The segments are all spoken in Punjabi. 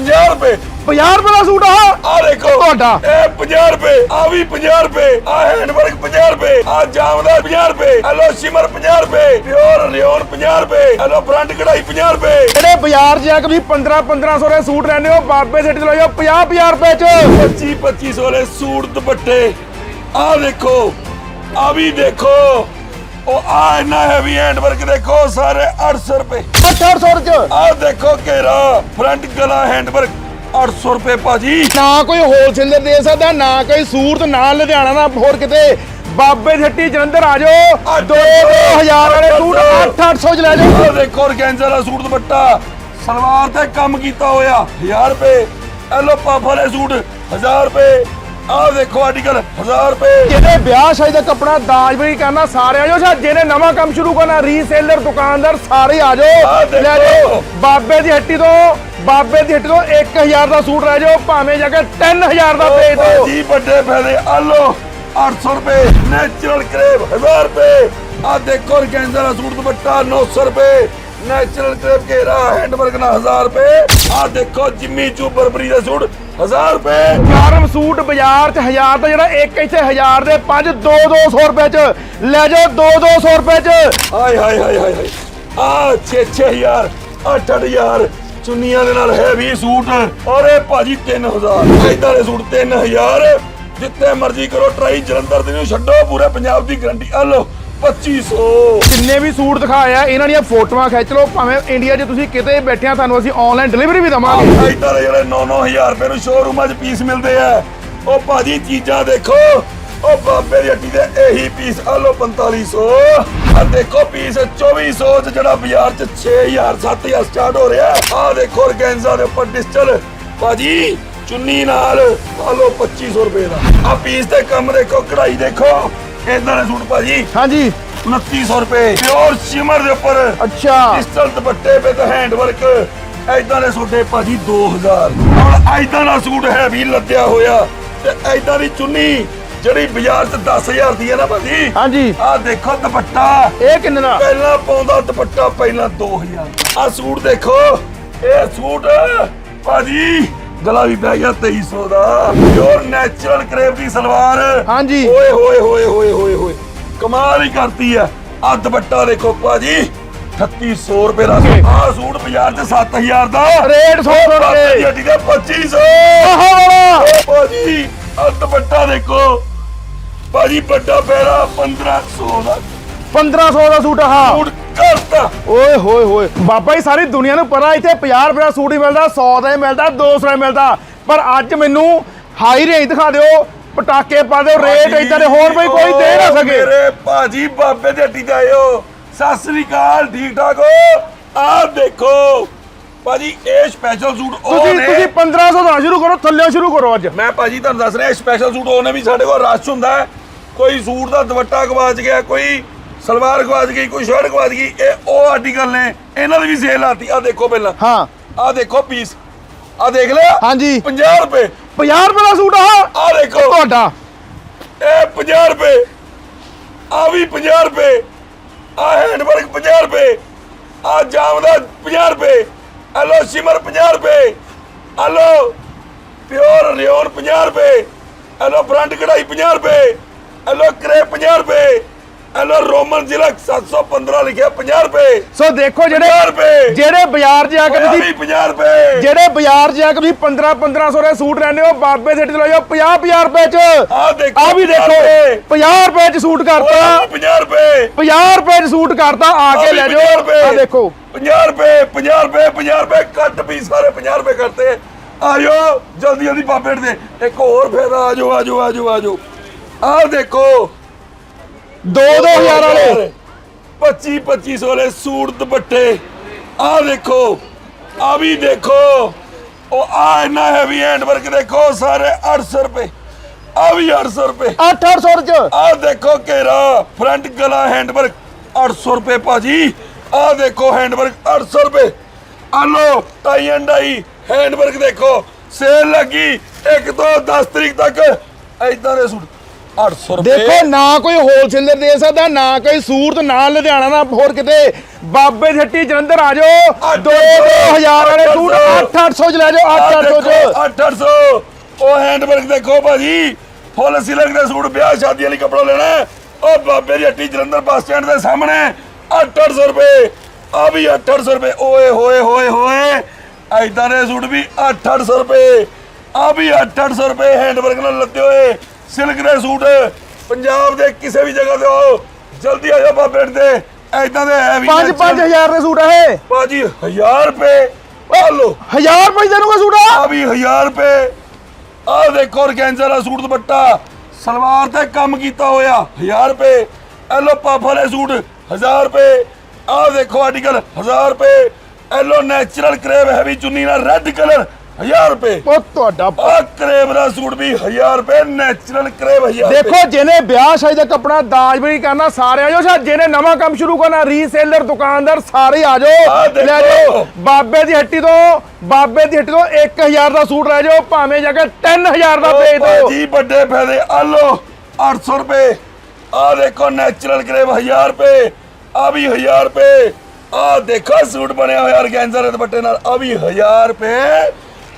50 ਰੁਪਏ। 50 ਰੁਪਏ ਦਾ ਸੂਟ ਆ। ਆ ਦੇਖੋ। ਤੁਹਾਡਾ। ਇਹ 50 ਰੁਪਏ ਆ ਵੀ 50 ਰੁਪਏ ਆ ਹੈਂਡਵਰਕ 50 ਰੁਪਏ ਆ ਜਾਮਦਾਰ 50 ਰੁਪਏ ਹਲੋ ਸ਼ਿਮਰ 50 ਰੁਪਏ ਪਿਓਰ ਰਿਓਨ 50 ਰੁਪਏ ਹਲੋ ਫਰੰਟ ਕਢਾਈ 50 ਰੁਪਏ। ਜਿਹੜੇ ਬਾਜ਼ਾਰ ਜਾ ਕੇ ਵੀ 15 1500 ਦੇ ਸੂਟ ਲੈਣੇ ਹੋ ਬਾਬੇ ਸਿੱਟ ਲਓ 50 50 ਰੁਪਏ ਚ। 25 2500 ਦੇ ਸੂਟ ਦੁਪੱਟੇ। ਆ ਦੇਖੋ ਆ ਵੀ ਦੇਖੋ। ਉਹ ਆ ਇੰਨਾ ਹੈਵੀ ਹੈਂਡਵਰਕ ਦੇਖੋ ਸਾਰੇ 800 ਰੁਪਏ। 800 ਚ ਆ ਦੇਖੋ ਘੇਰਾ ਫਰੰਟ ਗਲਾ ਹੈਂਡਵਰਕ 800 ਰੁਪਏ ਭਾਜੀ। ਨਾ ਕੋਈ ਹੋਲਸੇਲਰ ਦੇ ਸਕਦਾ ਨਾ ਕੋਈ ਸੂਰਤ ਨਾ ਲੁਧਿਆਣਾ ਨਾ ਹੋਰ ਕਿਤੇ। ਬਾਬੇ ਦੀ ਹੱਟੀ ਜਲੰਧਰ ਆ ਜਾਓ। ਆ 2 2000 ਵਾਲੇ ਸੂਟ 8-800 ਚ ਲੈ ਜਾਓ। ਆ ਦੇਖੋ ਔਰਗੈਂਜ਼ਾ ਦਾ ਸੂਟ ਦੁਪੱਟਾ। ਸਲਵਾਰ ਤੇ ਕੰਮ ਕੀਤਾ ਹੋਇਆ 1000 ਰੁਪਏ। ਐਲੋ ਪਫ ਵਾਲੇ ਸੂਟ 1000 ਰੁਪਏ। ਆ ਦੇਖੋ ਆਰਟੀਕਲ 1000 ਰੁਪਏ। ਜਿਹਨੇ ਵਿਆਹ ਸ਼ਾਦੀ ਦਾ ਕੱਪੜਾ ਦਾਜ ਵੀ ਕਰਨਾ ਸਾਰੇ ਆ ਜਾਓ ਜਾਂ ਜਿਹਨੇ ਨਵਾਂ ਕੰਮ ਸ਼ੁਰੂ ਕਰਨਾ ਰੀਸੇਲਰ ਦੁਕਾਨਦਾਰ ਸਾਰੇ ਆ ਆਹ ਜਾਓ ਦੇਖੋ। ਲੈ ਜਾਓ ਬਾਬੇ ਦੀ ਹੱਟੀ ਤੋਂ ਬਾਬੇ ਦੀ ਹੱਟੀ ਤੋਂ 1000 ਦਾ ਸੂਟ ਲੈ ਜਾਓ ਭਾਵੇਂ ਜਾ ਕੇ 3000 ਦਾ ਭੇਜ ਦਿਓ। ਜੀ ਵੱਡੇ ਫਾਇਦੇ ਆਲੋ 800 ਰੁਪਏ ਨੈਚੁਰਲ ਕਰੇਬ 1000 ਰੁਪਏ। ਆ ਦੇਖੋ ਔਰਗੈਂਜ਼ਾ ਦਾ ਸੂਟ ਦੁਪੱਟਾ 900 ਰੁਪਏ। ਨੈਚੁਰਲ ਕਰੇਬ ਘੇਰਾ ਹੈਂਡਵਰਕ ਨਾਲ 1000 ਰੁਪਏ। ਆ ਦੇਖੋ ਜਿੰਮੀ ਚੂ ਬਰਬਰੀ ਦਾ ਸੂਟ 1000 ਰੁਪਏ। ਗਰਮ ਸੂਟ ਬਾਜ਼ਾਰ 'ਚ 1000 ਦਾ ਜਿਹੜਾ ਇੱਕ ਇੱਥੇ 1000 ਦੇ ਪੰਜ 2 200 ਰੁਪਏ 'ਚ। ਲੈ ਜਾਓ 2 200 ਰੁਪਏ 'ਚ। ਹਾਏ ਹਾਏ ਹਾਏ ਹਾਏ ਹਾਏ। ਆ 6-6000 8-8000 ਚੁੰਨੀਆਂ ਦੇ ਨਾਲ ਹੈਵੀ ਸੂਟ। ਔਰ ਭਾਜੀ 3000 ਇਦਾਂ ਦੇ ਸੂਟ 3000 ਜਿੱਥੇ ਮਰਜ਼ੀ ਕਰੋ ਟਰਾਈ ਜਲੰਧਰ ਦੇ ਨੂੰ ਛੱਡੋ ਪੂਰੇ ਪੰਜਾਬ ਦੀ ਗਰੰਟੀ ਆ ਲਓ 2500 ਜਿੰਨੇ ਵੀ ਸੂਟ ਦਿਖਾਏ ਆ ਇਹਨਾਂ ਦੀਆਂ ਫੋਟੋਆਂ ਖਿੱਚ ਲਓ ਭਾਵੇਂ ਇੰਡੀਆ 'ਚ ਤੁਸੀਂ ਕਿਤੇ ਬੈਠੇ ਆ ਤੁਹਾਨੂੰ ਅਸੀਂ ਆਨਲਾਈਨ ਡਿਲੀਵਰੀ ਵੀ ਦਵਾਂਗੇ। ਦੇ ਜਿਹੜੇ 9-9000 ਰੁਪਏ ਨੂੰ ਸ਼ੋਰੂਮਾਂ 'ਚ ਪੀਸ ਮਿਲਦੇ ਆ। ਉਹ ਭਾਜੀ ਚੀਜ਼ਾਂ ਦੇਖੋ ਉਹ ਬਾਬੇ ਦੀ ਹੱਟੀ ਦੇ ਇਹੀ ਪੀਸ ਆ ਲਓ 4500 ਆ ਦੇਖੋ ਪੀਸ 2400 ਚ ਜਿਹੜਾ ਬਾਜ਼ਾਰ 'ਚ 6000 7000 ਸਟਾਰਟ ਹੋ ਰਿਹਾ। ਆ ਦੇਖੋ ਔਰਗੈਂਜ਼ਾ ਦੇ ਉੱਪਰ ਡਿਜੀਟਲ ਭਾਜੀ ਚੁੰਨੀ ਨਾਲ ਆ ਲਓ 2500 ਰੁਪਏ ਦਾ। ਆ ਪੀਸ ਤੇ ਕੰਮ ਦੇਖੋ ਕਢਾਈ ਦੇਖੋ। ਇਦਾਂ ਦੇ ਸੂਟ ਭਾਜੀ। ਹਾਂਜੀ। 2900 ਰੁਪਏ ਪਿਓਰ ਸ਼ਿਮਰ ਦੇ ਉੱਪਰ। ਅੱਛਾ। ਡਿਜੀਟਲ ਦੁਪੱਟੇ ਵਿਦ ਹੈਂਡ ਵਰਕ ਐਦਾਂ ਦੇ ਸੂਟੇ ਭਾਜੀ 2000 ਹੁਣ ਐਦਾਂ ਦਾ ਸੂਟ ਹੈ ਵੀ ਲੱਦਿਆ ਹੋਇਆ ਤੇ ਐਦਾਂ ਦੀ ਚੁੰਨੀ ਜਿਹੜੀ ਬਾਜ਼ਾਰ 'ਚ 10000 ਦੀ ਹੈ ਨਾ ਭਾਜੀ? ਹਾਂਜੀ। ਆਹ ਦੇਖੋ ਦੁਪੱਟਾ। ਇਹ ਕਿੰਨੇ ਦਾ? ਪਹਿਲਾਂ ਪਾਉਂਦਾ ਦੁਪੱਟਾ ਪਹਿਲਾਂ 2000 ਆਹ ਸੂਟ ਦੇਖੋ। ਇਹ ਸੂਟ ਭਾਜੀ ਗਲਾ ਵੀ ਪੈ ਗਿਆ 2300 ਦਾ। ਪਿਓਰ ਨੈਚੁਰਲ ਕਰੇਪ ਦੀ ਸਲਵਾਰ। ਹਾਂਜੀ। ਓਏ ਹੋਏ ਹੋਏ ਹੋਏ ਹੋਏ ਹੋਏ। ਕਮਾਲ ਹੀ ਕਰਤੀ ਆ ਆ ਦੁਪੱਟਾ ਦੇਖੋ ਭਾਜੀ। 3600 ਰੁਪਏ ਦਾ ਆਹ ਸੂਟ ਬਾਜ਼ਾਰ 'ਚ 7000 ਦਾ। ਰੇਟ ਸੌ ਸੌ ਰੁਪਏ। ਬਾਬੇ ਦੀ ਹੱਟੀ ਦਾ 2500 ਆਹ ਵਾਲਾ। ਓ ਭਾਜੀ ਆ ਦੁਪੱਟਾ ਦੇਖੋ। ਭਾਜੀ ਵੱਡਾ ਪੈਰਾ 1500 ਦਾ। 1500 ਦਾ ਸੂਟ ਆਹ। ਸੂਟ ਕਰਤਾ। ਓਏ ਹੋਏ ਹੋਏ। ਬਾਬਾ ਜੀ ਸਾਰੀ ਦੁਨੀਆ ਨੂੰ ਪਤਾ ਇੱਥੇ 50 ਰੁਪਏ ਦਾ ਸੂਟ ਹੀ ਮਿਲਦਾ 100 ਦਾ ਹੀ ਮਿਲਦਾ 200 ਦਾ ਹੀ ਮਿਲਦਾ। ਪਰ ਅੱਜ ਮੈਨੂੰ ਹਾਈ ਰੇਂਜ ਦਿਖਾ ਦਿਓ ਪਟਾਕੇ ਪਾ ਦਿਓ ਰੇਟ ਇਦਾਂ ਦੇ ਹੋਰ ਬਈ ਕੋਈ ਦੇ ਨਾ ਸਕੇ। ਮੇਰੇ ਭਾਜੀ ਬਾਬੇ ਦੇ ਹੱਟੀ ਜਾਇਓ। ਸਤਿ ਸ੍ਰੀ ਅਕਾਲ ਠੀਕ ਠਾਕ ਹੋ? ਆਹ ਦੇਖੋ। ਭਾਜੀ ਇਹ ਸਪੈਸ਼ਲ ਸੂਟ ਉਹ ਤੁਸੀਂ ਨੇ। ਤੁਸੀਂ 1500 ਦਾ ਸ਼ੁਰੂ ਕਰੋ ਥੱਲੇ ਸ਼ੁਰੂ ਕਰੋ ਅੱਜ। ਮੈਂ ਭਾਜੀ ਤੁਹਾਨੂੰ ਦੱਸ ਰਿਹਾ ਸਪੈਸ਼ਲ ਸੂਟ ਉਹਨੇ ਵੀ ਸਾਡੇ ਕੋਲ ਰਸ਼ ਹੁੰਦਾ ਹੈ। ਕੋਈ ਸੂਟ ਦਾ ਦੁਪੱਟਾ ਗਵਾਚ ਗਿਆ ਕੋਈ ਸਲਵਾਰ ਗਵਾਚ ਗਈ ਕੋਈ ਸ਼ਰਟ ਗਵਾਚ ਗਈ ਇਹ ਉਹ ਆਰਟੀਕਲ ਨੇ। ਇਹਨਾਂ ਦੀ ਵੀ ਸੇਲ ਆਤੀ ਆ ਦੇਖੋ ਪਹਿਲਾਂ। ਹਾਂ। ਆ ਦੇਖੋ ਪੀਸ ਆ ਦੇਖ ਲਿਆ? ਹਾਂਜੀ। 50 ਰੁਪਏ। 50 ਰੁਪਏ ਦਾ ਸੂਟ ਆਹ ਆ ਦੇਖੋ ਤੁਹਾਡਾ। ਇਹ 50 ਰੁਪਏ। ਆ ਵੀ 50 ਰੁਪਏ। ਆ ਹੈਂਡਵਰਕ 50 ਰੁਪਏ। ਆ ਜਾਮਦਾ 50 ਰੁਪਏ। ਹਲੋ ਸ਼ਿਮਰ 50 ਰੁਪਏ। ਹਲੋ ਪਿਓਰ ਰਿਓਨ 50 ਰੁਪਏ। ਹਲੋ ਫਰੰਟ ਕਢਾਈ 50 ਰੁਪਏ। ਹਲੋ ਕਰੇ 50 ਰੁਪਏ। ਹਲੋ ਰੋਮਨ ਜ਼ਿਲ੍ਹਾ 715 ਲਿਖਿਆ 50 ਰੁਪਏ। ਸੋ ਦੇਖੋ 50 ਜਿਹੜੇ ਰੁਪਏ। ਜਿਹੜੇ ਬਾਜ਼ਾਰ ਜਾ ਕੇ ਤੁਸੀਂ ਵੀ 50 ਰੁਪਏ। ਜਿਹੜੇ ਬਾਜ਼ਾਰ ਜਾ ਕੇ ਤੁਸੀਂ 15 1500 ਦੇ ਸੂਟ ਲੈਣੇ ਹੋ ਬਾਬੇ ਦੇ ਲੈ ਜਾਓ 50 50 ਰੁਪਏ ਚ। ਆ ਦੇਖੋ ਆ ਵੀ ਦੇਖੋ 50 ਰੁਪਏ ਚ ਸੂਟ ਕਰਤਾ। 50 ਰੁਪਏ। 50 ਰੁਪਏ ਚ ਸੂਟ ਕਰਤਾ ਆ ਕੇ ਲੈ ਜਾਓ। ਆ ਦੇਖੋ। 50 ਰੁਪਏ 50 ਰੁਪਏ 50 ਰੁਪਏ ਕੱਟ ਪੀਸ ਸਾਰੇ 50 ਰੁਪਏ ਕਰਤੇ। ਆਇਓ ਜਲਦੀ ਜਲਦੀ ਬਾਬੇ ਦੇ। ਇੱਕ ਹੋਰ ਫੇਰ ਆਜੋ ਆਜੋ ਆਜੋ ਆਜੋ। ਆਹ ਦੇਖੋ 2 2000 ਵਾਲੇ। 25 2500 ਵਾਲੇ ਸੂਟ ਦੁਪੱਟੇ। ਆਹ ਦੇਖੋ ਆ ਵੀ ਦੇਖੋ। ਉਹ ਆ ਇੰਨਾ ਹੈਵੀ ਹੈਂਡ ਵਰਕ ਦੇਖੋ ਸਾਰੇ 800 ਰੁਪਏ। ਆ ਵੀ 800 ਰੁਪਏ। 800 ਚ। ਆਹ ਦੇਖੋ ਘੇਰਾ ਫਰੰਟ ਗਲਾ ਹੈਂਡ ਵਰਕ 800 ਰੁਪਏ ਭਾਜੀ। ਆਹ ਦੇਖੋ ਹੈਂਡ ਵਰਕ 800 ਰੁਪਏ। ਆ ਲੋ tie and dye hand work ਦੇਖੋ। ਸੇਲ ਲੱਗੀ 1 ਤੋਂ 10 ਤਰੀਕ ਤੱਕ। ਐਦਾਂ ਦੇ ਸੂਟ। 800 ਰੁਪਏ। ਦੇਖੋ ਨਾ ਕੋਈ ਹੋਲਸੇਲਰ ਦੇ ਸਕਦਾ ਨਾ ਕੋਈ ਸੂਰਤ ਨਾ ਲੁਧਿਆਣਾ ਨਾ ਹੋਰ ਕਿਤੇ। ਬਾਬੇ ਹੱਟੀ ਜਲੰਧਰ ਆ ਜਾਓ। ਅੱਠ 2 2000 ਵਾਲੇ ਸੂਟ ਸੌ। 8 800 ਚ ਲੈ ਜਾਓ 8 800 ਚ। 800 ਉਹ ਹੈਂਡਵਰਕ ਦੇਖੋ ਭਾਜੀ। ਫੁੱਲ ਸਿਲਕ ਦੇ ਸੂਟ ਵਿਆਹ ਸ਼ਾਦੀ ਵਾਲੀ ਕੱਪੜਾ ਲੈਣਾ। ਉਹ ਬਾਬੇ ਦੀ ਹੱਟੀ ਜਲੰਧਰ ਬੱਸ ਸਟੈਂਡ ਦੇ ਸਾਹਮਣੇ 800 ਰੁਪਏ। ਆ ਵੀ 800 ਰੁਪਏ। ਓਏ ਹੋਏ ਹੋਏ ਹੋਏ। ਐਦਾਂ ਦੇ ਸੂਟ ਵੀ 800 ਰੁਪਏ। ਆ ਵੀ 800 ਰੁਪਏ ਹੈਂਡਵਰਕ ਨਾਲ ਲੱਦੇ ਹੋਏ। ਸਿਲਕ ਦੇ ਸੂਟ ਪੰਜਾਬ ਦੇ ਕਿਸੇ ਵੀ ਜਗ੍ਹਾ ਤੇ ਹੋ ਜਲਦੀ ਆ ਜਾਓ ਬਾਬੇ ਦੇ ਐਦਾਂ ਦੇ ਹੈ ਵੀ 5 5000 ਦੇ ਸੂਟ ਆ ਇਹ। ਭਾਜੀ 1000 ਰੁਪਏ। ਆ ਲਓ। 1000 ਰੁਪਏ ਦੇਣੂਗਾ ਸੂਟ? ਆ ਆ ਵੀ 1000 ਰੁਪਏ। ਆ ਦੇਖੋ ਔਰਗੈਂਜ਼ਾ ਦਾ ਸੂਟ ਦੁਪੱਟਾ। ਸਲਵਾਰ ਤੇ ਕੰਮ ਕੀਤਾ ਹੋਇਆ 1000 ਰੁਪਏ। ਐਲੋ ਪਫ ਵਾਲੇ ਸੂਟ 1000 ਰੁਪਏ। ਆ ਦੇਖੋ ਆਰਟੀਕਲ 1000 ਰੁਪਏ। ਐਲੋ ਨੈਚੁਰਲ ਕਰੇਵ ਹੈਵੀ ਚੁੰਨੀ ਨਾਲ ਰੈੱਡ ਕਲਰ 1000 ਰੁਪਏ। ਉਹ ਤੁਹਾਡਾ ਆ ਕਰੇਵ ਦਾ ਸੂਟ ਵੀ 1000 ਰੁਪਏ ਨੈਚੁਰਲ ਕਰੇਵ 1000 ਰੁਪਏ। ਦੇਖੋ ਜਿਹਨੇ ਵਿਆਹ ਸ਼ਾਦੀ ਦਾ ਕੱਪੜਾ ਦਾਜ ਵੀ ਕਰਨਾ ਸਾਰੇ ਆ ਜਾਓ। ਸ਼ਾ ਜਿਹਨੇ ਨਵਾਂ ਕੰਮ ਸ਼ੁਰੂ ਕਰਨਾ ਰੀਸੇਲਰ ਦੁਕਾਨਦਾਰ ਸਾਰੇ ਆ ਜਾਓ। ਲੈ ਜਾਓ। ਬਾਬੇ ਦੀ ਹੱਟੀ ਤੋਂ ਬਾਬੇ ਦੀ ਹੱਟੀ ਤੋਂ 1000 ਦਾ ਸੂਟ ਲੈ ਜਾਓ ਭਾਵੇਂ ਜਾ ਕੇ 3000 ਦਾ ਵੇਚ ਦਿਓ। ਜੀ ਵੱਡੇ ਫਾਇਦੇ। ਆ ਲੋ 800 ਰੁਪਏ। ਆ ਦੇਖੋ ਨੈਚੁਰਲ ਕਰੇਵ 1000 ਰੁਪਏ। ਆ ਵੀ 1000 ਰੁਪਏ। ਆ ਦੇਖੋ ਸੂਟ ਬਣਿਆ ਹੋਇਆ ਔਰਗੈਂਜ਼ਾ ਦੇ ਦੁਪੱਟੇ ਨਾਲ। ਆ ਵੀ 1000 ਰੁਪਏ।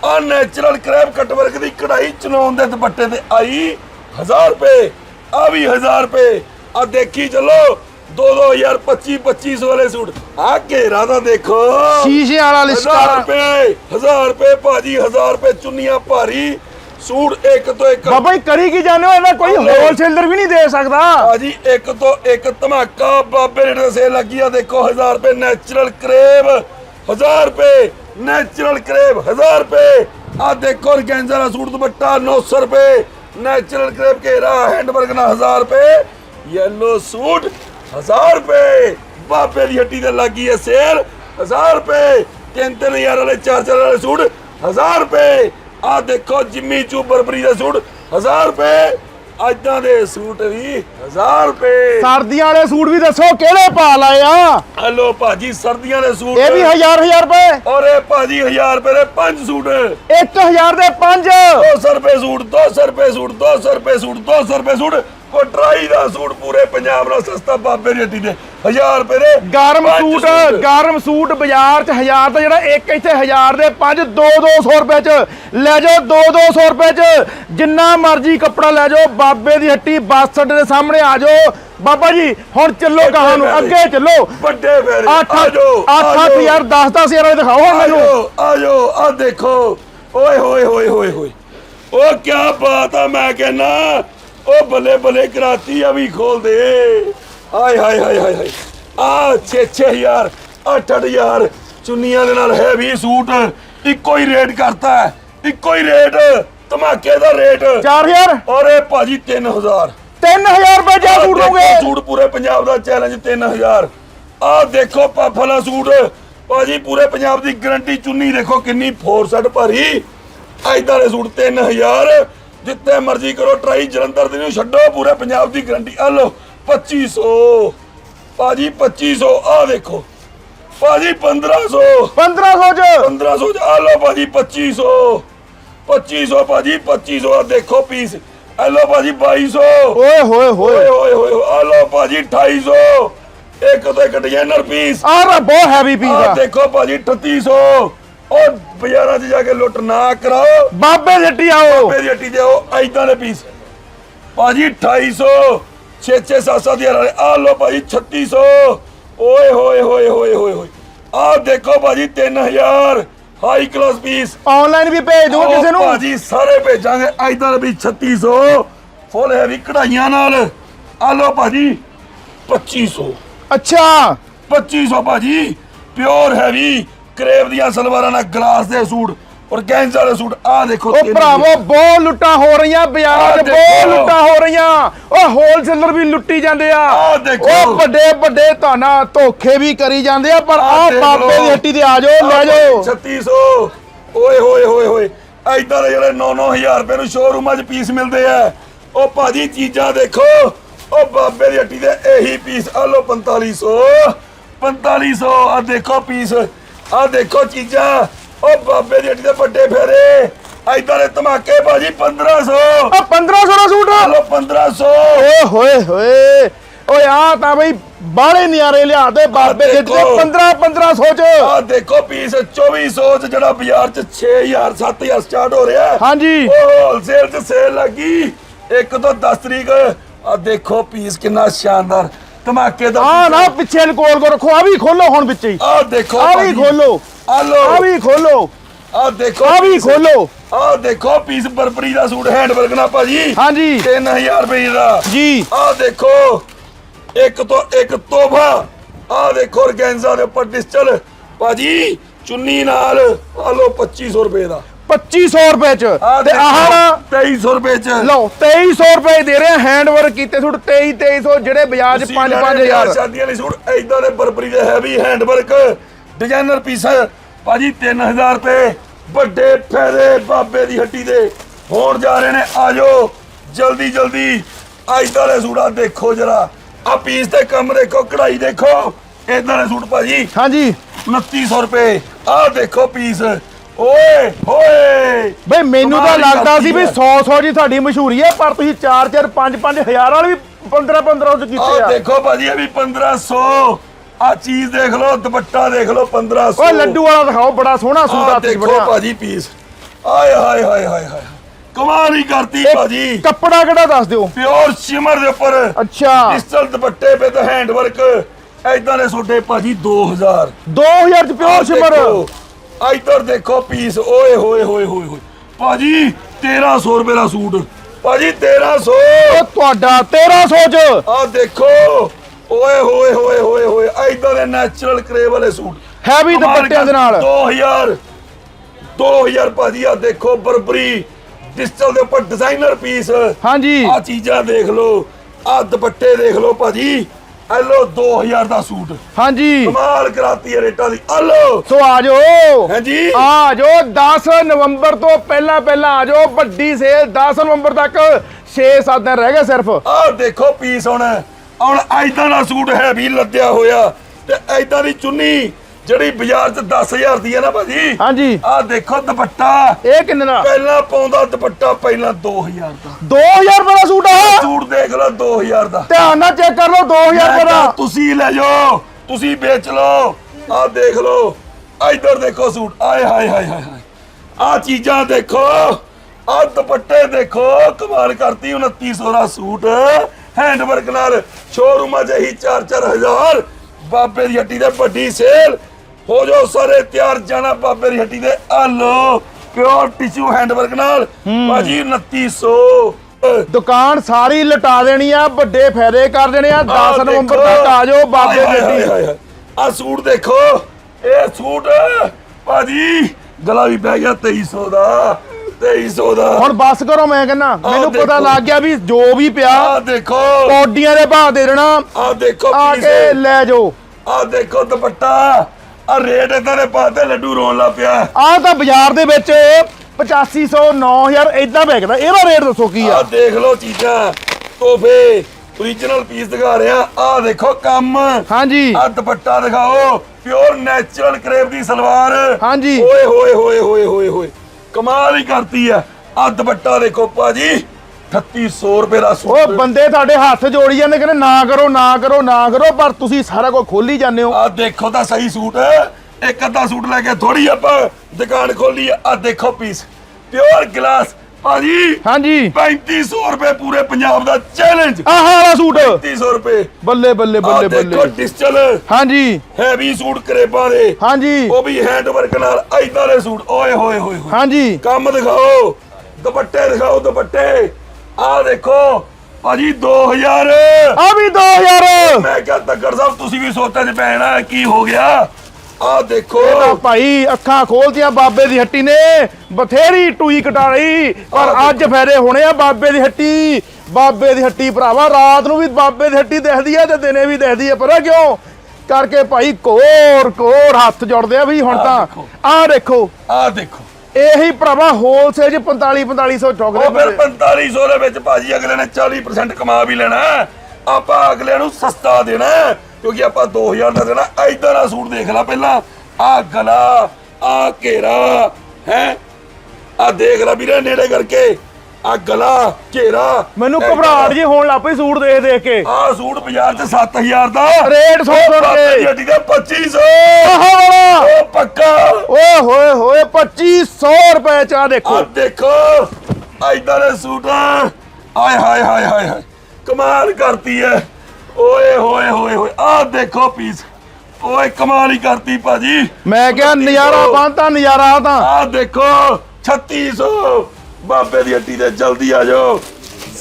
ਆ ਨੈਚੁਰਲ ਕਰੇਵ ਕਟਵਰਕ ਦੀ ਕਢਾਈ ਚਲਾਉਣ ਦੇ ਦੁਪੱਟੇ ਤੇ ਆਈ 1000 ਰੁਪਏ ਆ ਵੀ 1000 ਰੁਪਏ। ਆ ਦੇਖੀ ਚਲੋ 2 2000 25 2500 ਵਾਲੇ ਸੂਟ। ਆ ਘੇਰਾ ਤਾਂ ਦੇਖੋ। ਸ਼ੀਸ਼ੇ ਵਾਲਾ 1000 ਲਿਸ਼ਕਾ ਰੁਪਏ 1000 ਰੁਪਏ ਭਾਜੀ 1000 ਰੁਪਏ ਚੁੰਨੀਆਂ ਭਾਰੀ। ਸੂਟ ਇੱਕ ਤੋਂ ਇੱਕ ਬਾਬਾ ਜੀ ਕਰੀ ਕੀ ਜਾਣੋ ਇਹਨਾਂ ਕੋਈ। ਹੋਲਸੇਲਰ ਵੀ ਨਹੀਂ ਦੇ ਸਕਦਾ। ਭਾਜੀ ਇੱਕ ਤੋਂ ਇੱਕ ਧਮਾਕਾ ਬਾਬੇ ਰੇਟ ਦੇ ਸੇਲ ਲੱਗੀ ਆ। ਦੇਖੋ 1000 ਰੁਪਏ ਨੈਚੁਰਲ ਕਰੇਵ 1000 ਰੁਪਏ। ਨੈਚੁਰਲ ਕਰੇਵ 1000 ਰੁਪਏ ਆ ਦੇਖੋ ਔਰਗੈਂਜ਼ਾ ਦਾ ਸੂਟ ਦੁਪੱਟਾ 900 ਰੁਪਏ ਨੈਚੁਰਲ ਕਰੇਵ ਘੇਰਾ ਹੈਂਡਵਰਕ ਨਾਲ 1000 ਰੁਪਏ ਯੈਲੋ ਸੂਟ 1000 ਰੁਪਏ ਬਾਬੇ ਦੀ ਹੱਟੀ ਤੇ ਲੱਗੀ ਹੈ ਸੇਲ 1000 ਰੁਪਏ ਤਿੰਨ ਤਿੰਨ ਹਜ਼ਾਰ ਵਾਲੇ ਚਾਰ ਚਾਰ ਵਾਲੇ ਸੂਟ 1000 ਰੁਪਏ ਆ ਦੇਖੋ ਜਿੰਮੀ ਚੂ ਬਰਬਰੀ ਦਾ ਸੂਟ 1000 ਰੁਪਏ ਅੱਦਾਂ ਦੇ ਸੂਟ ਵੀ 1000 ਰੁਪਏ। ਸਰਦੀਆਂ ਵਾਲੇ ਸੂਟ ਵੀ ਦੱਸੋ ਕਿਹੜੇ ਪਾ ਲਾਏ ਆ? ਹਲੋ ਭਾਜੀ ਸਰਦੀਆਂ ਦੇ ਸੂਟ। ਇਹ ਵੀ 1000 1000 ਰੁਪਏ? ਔਰ ਭਾਜੀ 1000 ਰੁਪਏ ਦੇ ਪੰਜ ਸੂਟ। 1000 ਦੇ 5 200 ਰੁਪਏ ਸੂਟ 200 ਰੁਪਏ ਸੂਟ 200 ਰੁਪਏ ਸੂਟ 200 ਰੁਪਏ ਸੂਟ। ਕੋਟਰਾਈ ਦਾ ਸੂਟ ਪੂਰੇ ਪੰਜਾਬ ਨਾਲ ਸਸਤਾ ਬਾਬੇ ਦੀ ਹੱਟੀ ਦੇ। 1000 ਰੁਪਏ ਦੇ ਗਰਮ ਪੰਜ ਸੂਟ ਗਰਮ ਸੂਟ ਬਾਜ਼ਾਰ 'ਚ 1000 ਦਾ ਜਿਹੜਾ ਇੱਕ ਇੱਥੇ 1000 ਦੇ 5 2 200 ਰੁਪਏ 'ਚ। ਲੈ ਜਾਓ 2 200 ਰੁਪਏ 'ਚ। ਜਿੰਨਾ ਮਰਜ਼ੀ ਕੱਪੜਾ ਲੈ ਜਾਓ ਬਾਬੇ ਦੀ ਹੱਟੀ ਬੱਸ ਅੱਡੇ ਦੇ ਸਾਹਮਣੇ ਆ ਜਾਓ। ਬਾਬਾ ਜੀ ਹੁਣ ਚੱਲੋ ਕਹਾਂ ਨੂੰ ਅੱਗੇ ਚੱਲੋ। ਵੱਡੇ ਫੇਰੇ 8 ਆਜੋ 8 8000 10 10000 ਵਾਲੇ ਦਿਖਾਓ ਹੁਣ ਮੈਨੂੰ। ਆਜੋ ਆਜੋ ਆ ਦੇਖੋ। ਓਏ ਹੋਏ ਹੋਏ ਹੋਏ ਹੋਏ। ਓ ਕੀ ਬਾਤ ਆ ਮੈਂ ਕਹਿੰਨਾ ਓ ਬੱਲੇ ਬੱਲੇ ਕਰਾਤੀ ਆ ਵੀ ਖੋਲ ਦੇ। ਹਾਏ ਹਾਏ ਹਾਏ ਹਾਏ ਹਾਏ। ਆ 6-6000 8-8000 ਚੁੰਨੀਆਂ ਦੇ ਨਾਲ ਹੈਵੀ ਸੂਟ ਇੱਕੋ ਹੀ ਰੇਟ ਕਰਤਾ। ਹੈ ਇੱਕੋ ਹੀ ਰੇਟ ਧਮਾਕੇ ਦਾ ਰੇਟ 4000 ਔਰ ਭਾਜੀ 3000 3000 ਰੁਪਏ ਜਾ ਆਹ ਸੂਟ ਦੋਗੇ ਸੂਟ ਪੂਰੇ ਪੰਜਾਬ ਦਾ ਚੈਲੰਜ 3000 ਆਹ ਦੇਖੋ ਪਫਲਾ ਸੂਟ। ਭਾਜੀ ਪੂਰੇ ਪੰਜਾਬ ਦੀ ਗਰੰਟੀ ਚੁੰਨੀ ਦੇਖੋ ਕਿੰਨੀ ਫੋਰਸਟ ਭਰੀ। ਐਦਾਂ ਦੇ ਸੂਟ 3000 ਜਿੱਤੇ ਮਰਜ਼ੀ ਕਰੋ ਟਰਾਈ ਜਲੰਧਰ ਦੇ ਨੂੰ ਛੱਡੋ ਪੂਰੇ ਪੰਜਾਬ ਦੀ ਗਰੰਟੀ। ਆ ਲਓ 2500 ਭਾਜੀ 2500 ਆਹ ਦੇਖੋ ਭਾਜੀ 1500 1500 ਚ। 1500 ਚ ਆ ਲਓ ਭਾਜੀ 2500 2500 ਭਾਜੀ 2500 ਆ ਦੇਖੋ ਪੀਸ ਆ ਲਓ ਭਾਜੀ 2200 ਓਏ ਹੋਏ ਹੋਏ। ਓਏ ਹੋਏ ਆ ਲਓ ਭਾਜੀ 2800 ਇੱਕ ਤੋਂ ਡਿਜ਼ਾਈਨਰ ਪੀਸ ਤਾਂ ਬਹੁਤ ਹੈਵੀ ਪੀਸ ਆ ਆ। ਦੇਖੋ ਭਾਜੀ 3800 ਉਹ ਬਾਜ਼ਾਰਾਂ 'ਚ ਜਾ ਕੇ ਲੁੱਟ ਨਾ ਕਰਾਓ। ਬਾਬੇ ਦੀ ਹੱਟੀ ਆਓ। ਹੱਟੀ ਦੇ ਉਹ ਐਦਾਂ ਦੇ ਪੀਸ ਭਾਜੀ 2800 6 6 7 7 ਹਜ਼ਾਰ ਵਾਲੇ। ਆ ਲਓ ਭਾਜੀ 3600 ਓਏ ਹੋਏ ਹੋਏ ਹੋਏ ਹੋਏ ਹੋਏ। ਆ ਦੇਖੋ ਭਾਜੀ 3000 ਹਾਈ ਕਲਾਸ ਪੀਸ ਆਨਲਾਈਨ ਵੀ ਭੇਜ ਦੂੰ ਕਿਸੇ ਨੂੰ। ਭਾਜੀ ਸਾਰੇ ਭੇਜਾਂਗੇ। ਐਦਾਂ ਦੇ ਵੀ 3600 ਫੁੱਲ ਹੈਵੀ ਕਢਾਈਆਂ ਨਾਲ। ਆ ਲਓ ਭਾਜੀ 2500 ਅੱਛਾ। 2500 ਭਾਜੀ ਪਿਓਰ ਹੈਵੀ ਕਰੇਵ ਦੀਆਂ ਸਲਵਾਰਾਂ ਨਾਲ ਗਲਾਸ ਦੇ ਸੂਟ ਔਰ ਗੈਂਜ਼ਾ ਦੇ ਸੂਟ ਆ ਦੇਖੋ ਉਹ ਤਿੰਨ ਭਰਾਵੋ ਬਹੁਤ ਲੁੱਟਾਂ ਹੋ ਰਹੀਆਂ ਬਾਜ਼ਾਰਾਂ 'ਚ ਆਹ ਬਹੁਤ ਦੇਖੋ। ਲੁੱਟਾਂ ਹੋ ਰਹੀਆਂ। ਉਹ ਹੋਲਸੇਲਰ ਵੀ ਲੁੱਟੀ ਜਾਂਦੇ ਆ। ਆਹ ਦੇਖੋ। ਉਹ ਵੱਡੇ ਵੱਡੇ ਤਾਨਾ ਧੋਖੇ ਵੀ ਕਰੀ ਜਾਂਦੇ ਆ ਪਰ ਆਹ ਦੇਖ ਬਾਬੇ ਲਓ। ਦੀ ਹੱਟੀ ਤੇ ਆ ਜਾਓ ਲੈ ਜਾਓ। 3600 ਓਏ ਹੋਏ ਹੋਏ ਹੋਏ। ਐਦਾਂ ਦੇ ਜਿਹੜੇ 9-9000 ਰੁਪਏ ਨੂੰ ਸ਼ੋਰੂਮਾਂ 'ਚ ਪੀਸ ਮਿਲਦੇ ਆ। ਉਹ ਭਾਜੀ ਚੀਜ਼ਾਂ ਦੇਖੋ। ਉਹ ਬਾਬੇ ਦੀ ਹੱਟੀ ਦੇ ਇਹੀ ਪੀਸ ਆ ਲਓ 4500 4500 ਆ ਦੇਖੋ ਪੀਸ ਆ ਦੇਖੋ ਚੀਜ਼ਾਂ। ਉਹ ਬਾਬੇ ਦੀ ਹੱਟੀ ਦੇ ਵੱਡੇ ਫੇਰੇ। ਐਦਾਂ ਦੇ ਧਮਾਕੇ ਭਾਜੀ 1500 ਆ 1500 ਦਾ ਸੂਟ। ਹਲੋ 1500 ਓਏ ਹੋਏ ਹੋਏ। ਓਏ ਆ ਤਾਂ ਬਈ ਬਾਹਲੇ ਨਿਆਰੇ ਲਿਆ ਦੇ ਬਾਬੇ ਦੇ ਦੇਖੋ। 15 1500 ਚ। ਆ ਦੇਖੋ ਪੀਸ 2400 ਚ ਜਿਹੜਾ ਬਾਜ਼ਾਰ ਚ 6000 7000 ਸਟਾਰਟ ਹੋ ਰਿਹਾ। ਹਾਂਜੀ। ਉਹ ਹੋਲਸੇਲ ਚ ਸੇਲ ਲੱਗੀ। ਇੱਕ ਤੋਂ 10 ਤਰੀਕ। ਆ ਦੇਖੋ ਪੀਸ ਕਿੰਨਾ ਸ਼ਾਨਦਾਰ। ਧਮਾਕੇ ਦਾ ਆ ਨਾ ਪਿੱਛੇ ਕੋਲ ਕੋ ਰੱਖੋ ਆ ਵੀ ਖੋਲੋ ਹੁਣ ਵਿੱਚ ਹੀ। ਆ ਦੇਖੋ ਆ ਵੀ ਖੋਲੋ। ਆ ਲੋ ਆ ਵੀ ਖੋਲੋ। ਆ ਦੇਖੋ ਆ ਵੀ। ਖੋਲੋ। ਆ ਦੇਖੋ ਪੀਸ ਬਰਬਰੀ ਦਾ ਸੂਟ ਹੈਂਡ ਵਰਕ ਨਾਲ ਭਾਜੀ। ਹਾਂਜੀ। 3000 ਰੁਪਏ ਦਾ। ਜੀ। ਆ ਦੇਖੋ ਇੱਕ ਤੋਂ ਇੱਕ ਤੋਹਫਾ। ਆ ਦੇਖੋ ਔਰਗੈਂਜ਼ਾ ਦੇ ਉੱਪਰ ਡਿਸਟਲ ਭਾਜੀ ਚੁੰਨੀ ਨਾਲ ਆ ਲੋ 2500 ਰੁਪਏ ਦਾ। 2500 ਰੁਪਏ ਚ। ਤੇ ਆਹ ਨਾ 2300 ਰੁਪਏ ਚ। ਲਓ 2300 ਰੁਪਏ ਦੇ ਰਹੇ ਹੈਂਡ ਵਰਕ ਕੀਤੇ ਸੂਟ 23 2300 ਜਿਹੜੇ ਤੁਸੀਂ 5 ਲੈਣੇ 5000 ਵਿਆਹ ਸ਼ਾਦੀਆਂ ਲਈ ਸੂਟ ਐਦਾਂ ਦੇ ਬਰਬਰੀ ਦੇ heavy hand work designer piece ਭਾਜੀ 3000 ਰੁਪਏ ਵੱਡੇ ਫਾਇਦੇ ਬਾਬੇ ਦੀ ਹੱਟੀ ਦੇ। ਹੋਣ ਜਾ ਰਹੇ ਨੇ ਆਜੋ ਜਲਦੀ ਜਲਦੀ। ਐਦਾਂ ਦੇ ਸੂਟਾ ਦੇਖੋ ਜਰਾ। ਆ ਪੀਸ ਤੇ ਕੰਮ ਦੇਖੋ ਕਢਾਈ ਦੇਖੋ। ਐਦਾਂ ਦੇ ਸੂਟ ਭਾਜੀ। ਹਾਂਜੀ। 2900 ਰੁਪਏ। ਆ ਦੇਖੋ ਪੀਸ ਓਏ ਹੋਏ। ਬਈ ਮੈਨੂੰ ਤਾਂ ਕਮਾਲ ਲੱਗਦਾ ਸੀ ਵੀ ਕਰਤੀ 100 100 ਦੀ ਤੁਹਾਡੀ ਮਸ਼ਹੂਰੀ ਹੈ ਪਰ ਤੁਸੀਂ 4 4 5 5 ਹਜ਼ਾਰ ਵਾਲੇ ਵੀ 15 1500 ਚ ਕੀਤੇ ਆ। ਆ ਦੇਖੋ ਭਾਜੀ ਇਹ ਵੀ 1500 ਆ ਚੀਜ਼ ਦੇਖ ਲਓ ਦੁਪੱਟਾ ਦੇਖ ਲਓ 1500 ਓਏ ਲੱਡੂ ਵਾਲਾ ਦਿਖਾਓ ਬੜਾ ਸੋਹਣਾ ਸੂਟ ਆ ਆ ਤੁਸੀਂ ਦੇਖੋ ਬਣਿਆ। ਭਾਜੀ ਪੀਸ ਆਏ ਹਾਏ ਹਾਏ ਹਾਏ ਹਾਏ। ਕਮਾਲ ਹੀ ਕਰਤੀ ਭਾਜੀ। ਕੱਪੜਾ ਕਿਹੜਾ ਦੱਸ ਦਿਓ? ਪਿਓਰ ਸ਼ਿਮਰ ਦੇ ਉੱਪਰ। ਅੱਛਾ। ਡਿਜੀਟਲ ਦੁਪੱਟੇ ਵਿਦ ਹੈਂਡ ਵਰਕ ਐਦਾਂ ਦੇ ਛੋਟੇ ਭਾਜੀ 2000 2000 ਚ ਪਿਓਰ ਸ਼ਿਮਰ ਇੱਧਰ ਦੇਖੋ ਪੀਸ ਓਏ ਹੋਏ ਹੋਏ ਹੋਏ ਹੋਏ। ਭਾਜੀ 1300 ਰੁਪਏ ਦਾ ਸੂਟ। ਭਾਜੀ 1300 ਉਹ ਤੁਹਾਡਾ 1300 ਚ। ਆ ਦੇਖੋ। ਓਏ ਹੋਏ ਹੋਏ ਹੋਏ ਹੋਏ ਐਦਾਂ ਦੇ ਨੈਚੁਰਲ ਕਰੇਵ ਵਾਲੇ ਸੂਟ। ਹੈਵੀ ਦੁਪੱਟਿਆਂ ਦੇ ਨਾਲ। 2000 2000 ਭਾਜੀ ਆ ਦੇਖੋ ਬਰਬਰੀ। ਡਿਜੀਟਲ ਦੇ ਉੱਪਰ ਡਿਜ਼ਾਈਨਰ ਪੀਸ ਹਾਂਜੀ। ਆ ਚੀਜ਼ਾਂ ਦੇਖ ਲਓ। ਆ ਦੁਪੱਟੇ ਦੇਖ ਲਓ ਭਾਜੀ। ਲਓ 2000 ਦਾ ਸੂਟ। ਹਾਂਜੀ। ਕਮਾਲ ਕਰਾਤੀ ਹੈ ਰੇਟਾਂ ਦੀ। ਲਓ ਸੋ ਆ ਜਾਓ। ਹਾਂਜੀ। ਆ ਜਾਓ 10 ਨਵੰਬਰ ਤੋਂ ਪਹਿਲਾਂ ਪਹਿਲਾਂ ਆ ਜਾਓ ਵੱਡੀ ਸੇਲ 10 ਨਵੰਬਰ ਤੱਕ। 6-7 ਦਿਨ ਰਹਿ ਗਏ ਸਿਰਫ। ਆ ਦੇਖੋ ਪੀਸ ਹੁਣ। ਹੁਣ ਐਦਾਂ ਦਾ ਸੂਟ ਹੈ ਵੀ ਲੱਦਿਆ ਹੋਇਆ ਤੇ ਐਦਾਂ ਦੀ ਚੁੰਨੀ ਜਿਹੜੀ ਬਾਜ਼ਾਰ 'ਚ 10000 ਦੀ ਹੈ ਨਾ ਭਾਜੀ ਹਾਂਜੀ। ਆ ਦੇਖੋ ਦੁਪੱਟਾ। ਇਹ ਕਿੰਨੇ ਦਾ? ਪਹਿਲਾਂ ਪਾਉਂਦਾ ਦੁਪੱਟਾ ਪਹਿਲਾਂ 2000 ਦਾ। 2000 ਰੁਪਏ ਦਾ ਸੂਟ ਆ? ਸੂਟ ਦੇਖ ਲਓ 2000 ਦਾ। ਧਿਆਨ ਨਾਲ ਚੈੱਕ ਕਰ ਲਓ 2000 ਮੈਂ ਰੁਪਏ ਦਾ। ਤੁਸੀਂ ਲੈ ਜਾਓ ਤੁਸੀਂ ਵੇਚ ਲਓ। ਆ ਦੇਖ ਲਓ ਇੱਧਰ ਦੇਖੋ ਸੂਟ। ਆਏ ਹਾਏ ਹਾਏ ਹਾਏ ਆ ਚੀਜ਼ਾਂ ਦੇਖੋ ਆ ਦੁਪੱਟੇ ਦੇਖੋ ਕਮਾਲ ਕਰਤੀ 2900 ਦਾ ਸੂਟ। ਹੈਂਡ ਵਰਕ ਨਾਲ ਸ਼ੋਰੂਮਾਂ 'ਚ ਹੀ 4-4000 ਬਾਬੇ ਦੀ ਹੱਟੀ ਦੇ ਵੱਡੀ ਸੇਲ ਹੋ ਜਾਓ ਸਾਰੇ ਤਿਆਰ ਜਾਣਾ ਬਾਬੇ ਦੀ ਹੱਟੀ ਦੇ ਆ ਲੋ ਪਿਓਰ ਟਿਸ਼ੂ ਹੈਂਡ ਵਰਕ ਨਾਲ ਭਾਜੀ 2900 ਦੁਕਾਨ ਸਾਰੀ ਲਟਾ ਦੇਣੀ ਆ ਵੱਡੇ ਫਾਇਦੇ ਕਰ ਦੇਣੇ ਆ 10 ਨਵੰਬਰ ਤੱਕ ਆ ਜਾਓ ਬਾਬੇ ਹਾਏ। ਆ ਸੂਟ ਦੇਖੋ। ਇਹ ਸੂਟ ਭਾਜੀ ਗਲਾ ਵੀ ਪੈ ਗਿਆ 2300 ਦਾ 2300 ਦਾ। ਹੁਣ ਬੱਸ ਕਰੋ ਮੈਂ ਕਹਿੰਨਾ ਮੈਨੂੰ ਪਤਾ। ਲੱਗ ਗਿਆ ਵੀ ਜੋ ਵੀ ਪਿਆ ਆ ਦੇਖੋ। ਕੋਡੀਆਂ ਦੇ ਭਾਅ ਦੇ ਦੇਣਾ। ਆ ਦੇਖੋ ਆ ਕੇ ਲੈ ਜਾਓ। ਆ ਦੇਖੋ ਦੁਪੱਟਾ। ਆ ਰੇਟ ਇਦਾਂ ਦੇ ਪਾਤੇ ਲੱਡੂ ਰੋਣ ਲੱਗ ਪਿਆ। ਆ ਤਾਂ ਬਾਜ਼ਾਰ ਦੇ ਵਿੱਚ 8500 9000 ਇਦਾਂ ਵਿਕਦਾ। ਇਹਦਾ ਰੇਟ ਦੱਸੋ ਕੀ ਆ? ਆ ਦੇਖ ਲਓ ਚੀਜ਼ਾਂ ਤੋਹਫੇ ਓਰੀਜਨਲ ਪੀਸ ਦਿਖਾ ਰਿਹਾ। ਆ ਦੇਖੋ ਕੰਮ। ਹਾਂਜੀ। ਆ ਦੁਪੱਟਾ ਦਿਖਾਓ। ਪਿਓਰ ਨੈਚੁਰਲ ਕਰੇਪ ਦੀ ਸਲਵਾਰ। ਹਾਂਜੀ। ਓਏ ਹੋਏ ਹੋਏ ਹੋਏ ਹੋਏ ਹੋਏ। ਕਮਾਲ ਹੀ ਕਰਤੀ ਆ। ਆ ਦੁਪੱਟਾ ਦੇਖੋ ਭਾਜੀ। 3800 ਰੁਪਏ ਦਾ ਉਹ ਸੂਟ ਬੰਦੇ ਤੁਹਾਡੇ ਹੱਥ ਜੋੜੀ ਜਾਂਦੇ ਕਹਿੰਦੇ ਨਾ ਕਰੋ ਨਾ ਕਰੋ ਨਾ ਕਰੋ ਪਰ ਤੁਸੀਂ ਸਾਰਾ ਕੁਝ ਖੋਲੀ ਜਾਂਦੇ ਹੋ। ਆ ਦੇਖੋ ਤਾਂ ਸਹੀ ਸੂਟ ਇੱਕ ਅੱਧਾ ਸੂਟ ਲੈ ਕੇ ਥੋੜੀ ਆਪਾਂ ਦੁਕਾਨ ਖੋਲੀ ਆ। ਦੇਖੋ ਪੀਸ ਪਿਓਰ ਗਲਾਸ ਭਾਜੀ ਹਾਂਜੀ। 3500 ਰੁਪਏ ਪੂਰੇ ਪੰਜਾਬ ਦਾ ਚੈਲੰਜ ਆਹ ਵਾਲਾ ਸੂਟ। 3500 ਰੁਪਏ। ਬੱਲੇ ਬੱਲੇ ਆ ਬੱਲੇ ਦੇਖੋ ਬੱਲੇ। ਡਿਜੀਟਲ ਹਾਂਜੀ। ਹੈਵੀ ਸੂਟ ਕਰੇਬਾਂ ਦੇ। ਹਾਂਜੀ। ਉਹ ਵੀ ਹੈਂਡ ਵਰਕ ਨਾਲ ਐਦਾਂ ਦੇ ਸੂਟ। ਓਏ ਹੋਏ ਹੋਏ। ਹਾਂਜੀ। ਕੰਮ ਦਿਖਾਓ। ਦੁਪੱਟੇ ਦਿਖਾਓ ਦੁਪੱਟੇ। ਆ ਦੇਖੋ ਭਾਜੀ 2000 ਆ ਵੀ 2000 ਮੈਂ ਕਿਹਾ ਤੱਕਰ ਸਾਹਿਬ ਤੁਸੀਂ ਵੀ ਸੋਚਾਂ 'ਚ ਪੈਣਾ ਕੀ ਹੋ ਗਿਆ? ਆ ਦੇਖੋ। ਤਾਂ ਭਾਈ ਅੱਖਾਂ ਖੋਲਤੀਆਂ ਬਾਬੇ ਦੀ ਹੱਟੀ ਨੇ। ਬਥੇਰੀ ਟੂਈ ਕਟਾਈ ਪਰ ਆਹ ਅੱਜ ਫਾਇਦੇ ਹੋਣੇ ਆ ਬਾਬੇ ਦੀ ਹੱਟੀ। ਬਾਬੇ ਦੀ ਹੱਟੀ ਭਰਾਵਾ ਰਾਤ ਨੂੰ ਵੀ ਬਾਬੇ ਦੀ ਹੱਟੀ ਦਿਖਦੀ ਆ ਤੇ ਦਿਨੇ ਵੀ ਦਿਖਦੀ ਆ ਪਤਾ ਕਿਉਂ? ਕਰਕੇ ਭਾਈ ਕੋਰ ਕੋਰ ਹੱਥ ਜੁੜਦੇ ਆ ਵੀ ਹੁਣ ਆਹ ਤਾਂ। ਆਹ ਦੇਖੋ। ਆ ਦੇਖੋ। ਇਹੀ ਭਰਾਵਾ ਹੋਲਸੇਲ 'ਚ 45 4500 ਚੁੱਕਦੇ ਉਹ ਫਿਰ ਪਏ। 4500 ਦੇ ਵਿੱਚ ਭਾਜੀ ਅਗਲੇ ਨੇ 40% ਕਮਾ ਵੀ ਲੈਣਾ। ਆਪਾਂ ਅਗਲੇ ਨੂੰ ਸਸਤਾ ਦੇਣਾ ਕਿਉਂਕਿ ਆਪਾਂ 2000 ਦਾ ਦੇਣਾ ਐਦਾਂ ਦਾ ਸੂਟ ਦੇਖ ਲੈ ਪਹਿਲਾਂ ਆ ਗਲਾ ਆ ਘੇਰਾ ਹੈ ਆ ਦੇਖ ਲੈ ਵੀਰੇ ਨੇੜੇ ਕਰਕੇ ਆ ਗਲਾ ਘੇਰਾ। ਮੈਨੂੰ ਘਬਰਾਹਟ ਜੀ ਹੋਣ ਲੱਗ ਪਈ ਸੂਟ ਦੇਖ ਦੇਖ ਕੇ। ਆ ਸੂਟ ਬਾਜ਼ਾਰ 'ਚ 7000 ਦਾ। ਰੇਟ ਸੁਣ ਸੁਣ ਬਾਬੇ ਦੀ ਦਾ 2500 ਆਹ ਵਾਲਾ। ਉਹ ਪੱਕਾ। ਓਏ ਹੋਏ ਹੋਏ 2500 ਰੁਪਏ ਚ ਆ ਦੇਖੋ। ਆ ਦੇਖੋ ਐਦਾਂ ਦੇ ਸੂਟ ਆਏ ਹਾਏ ਹਾਏ ਹਾਏ ਹਾਏ ਕਮਾਲ ਕਰਤੀ ਐ। ਓਏ ਹੋਏ ਹੋਏ ਹੋਏ। ਆ ਦੇਖੋ ਪੀਸ। ਓਏ ਕਮਾਲ ਹੀ ਕਰਤੀ ਭਾਜੀ। ਮੈਂ ਕਿਹਾ ਨਜ਼ਾਰਾ ਬੰਦਾ ਨਜ਼ਾਰਾ ਤਾਂ। ਆ ਦੇਖੋ 3600 ਬਾਬੇ ਦੀ ਹੱਟੀ ਤੇ ਜਲਦੀ ਆ ਜਾਓ।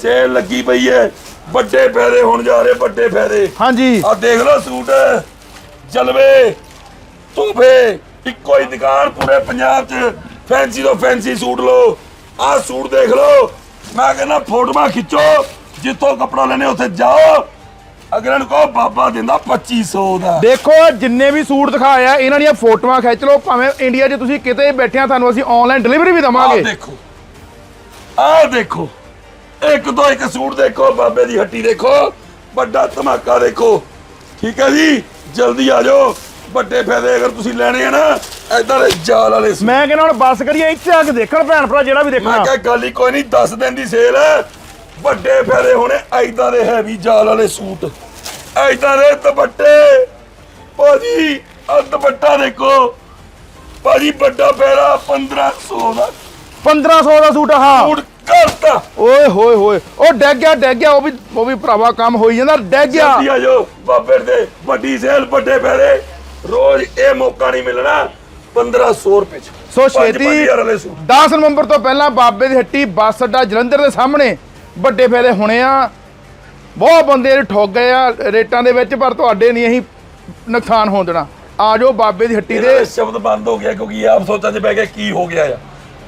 ਸੇਲ ਲੱਗੀ ਪਈ ਐ। ਵੱਡੇ ਫਾਇਦੇ ਹੋਣ ਜਾ ਰਹੇ ਵੱਡੇ ਫਾਇਦੇ। ਹਾਂਜੀ। ਆ ਦੇਖ ਲਓ ਸੂਟ। ਜਲਵੇ ਤੋਹਫੇ। ਇੱਕੋ ਹੀ ਦੁਕਾਨ ਪੂਰੇ ਪੰਜਾਬ 'ਚ। ਫੈਂਸੀ ਤੋਂ ਫੈਂਸੀ ਸੂਟ ਲਓ। ਆਹ ਸੂਟ ਦੇਖ ਲਓ। ਮੈਂ ਕਹਿੰਦਾ ਫੋਟੋਆਂ ਖਿੱਚੋ। ਜਿੱਥੋਂ ਕੱਪੜਾ ਲੈਣੇ ਉੱਥੇ ਜਾਓ। ਅਗਰ ਇਹਨੂੰ ਕਹੋ ਬਾਬਾ ਦਿੰਦਾ 2500 ਦਾ। ਦੇਖੋ ਜਿੰਨੇ ਵੀ ਸੂਟ ਦਿਖਾਏ ਆ ਇਹਨਾਂ ਦੀਆਂ ਫੋਟੋਆਂ ਖਿੱਚ ਲਓ। ਭਾਵੇਂ ਇੰਡੀਆ 'ਚ ਤੁਸੀਂ ਕਿਤੇ ਬੈਠੇ ਆ ਤੁਹਾਨੂੰ ਅਸੀਂ ਆਨਲਾਈਨ ਡਿਲੀਵਰੀ ਵੀ ਦਵਾਂਗੇ। ਦੇਖੋ। ਆਹ ਦੇਖੋ ਇੱਕ ਤੋਂ ਇੱਕ ਸੂਟ ਦੇਖੋ ਬਾਬੇ ਦੀ ਹੱਟੀ ਦੇਖੋ ਵੱਡਾ ਧਮਾਕਾ ਦੇਖੋ। ਠੀਕ ਹੈ ਜੀ? ਜਲਦੀ ਆ ਜਾਓ। ਵੱਡੇ ਫਾਇਦੇ ਅਗਰ ਤੁਸੀਂ ਲੈਣੇ ਆ ਨਾ ਏਦਾਂ ਦੇ ਜਾਲ ਵਾਲੇ ਸੂਟ। ਮੈਂ ਕਹਿੰਦਾ ਹੁਣ ਬੱਸ ਕਰੀਏ ਇੱਥੇ ਆ ਕੇ ਦੇਖਣ ਭੈਣ ਭਰਾ ਜਿਹੜਾ ਵੀ ਮੈਂ ਦੇਖਣਾ ਕਿਹਾ ਗੱਲ ਹੀ ਕੋਈ ਨਹੀਂ 10 ਦਿਨ ਦੀ ਸੇਲ ਹੈ। ਵੱਡੇ ਫਾਇਦੇ ਹੋਣੇ ਐਦਾਂ ਦੇ ਹੈਵੀ ਜਾਲ ਵਾਲੇ ਸੂਟ। ਐਦਾਂ ਦੇ ਦੁਪੱਟੇ। ਭਾਜੀ ਆ ਦੁਪੱਟਾ ਦੇਖੋ। ਭਾਜੀ ਵੱਡਾ ਫਾਇਦਾ 1500 ਦਾ 1500 ਦਾ ਸੂਟ ਹਾਂ। ਸੂਟ ਕਰਤਾ ਓਏ ਹੋਏ ਹੋਏ ਉਹ ਡੈਗ ਗਿਆ ਡੈਗ ਗਿਆ ਉਹ ਵੀ ਉਹ ਵੀ ਭਰਾਵਾ ਕੰਮ ਹੋਈ ਜਾਂਦਾ ਡੈਗ ਗਿਆ। ਜਲਦੀ ਆ ਜਾਓ ਬਾਬੇ ਦੇ ਵੱਡੀ ਸੇਲ ਵੱਡੇ ਫਾਇਦੇ ਰੋਜ਼ ਇਹ ਮੌਕਾ ਨਹੀਂ ਮਿਲਣਾ 1500 ਰੁਪਏ ਚ। ਸੋ ਛੇਤੀ ਪੰਜ ਹਜ਼ਾਰ ਵਾਲੇ ਸੂਟ। 10 ਨਵੰਬਰ ਤੋਂ ਪਹਿਲਾਂ ਬਾਬੇ ਦੀ ਹੱਟੀ ਬੱਸ ਅੱਡਾ ਜਲੰਧਰ ਦੇ ਸਾਹਮਣੇ। ਵੱਡੇ ਫਾਇਦੇ ਹੋਣੇ ਆ। ਬਹੁਤ ਬੰਦੇ ਨੇ ਠੋਕ ਗਏ ਆ ਰੇਟਾਂ ਦੇ ਵਿੱਚ ਪਰ ਤੁਹਾਡੇ ਨਹੀਂ ਅਸੀਂ ਨੁਕਸਾਨ ਹੋਣ ਦੇਣਾ। ਆ ਜਾਓ ਬਾਬੇ ਦੀ ਹੱਟੀ ਦੇ। ਸ਼ਬਦ ਬੰਦ ਹੋ ਗਿਆ ਕਿਉਂਕਿ ਆਪ ਸੋਚਾਂ 'ਚ ਪੈ ਗਿਆ ਕੀ ਹੋ ਗਿਆ ਆ।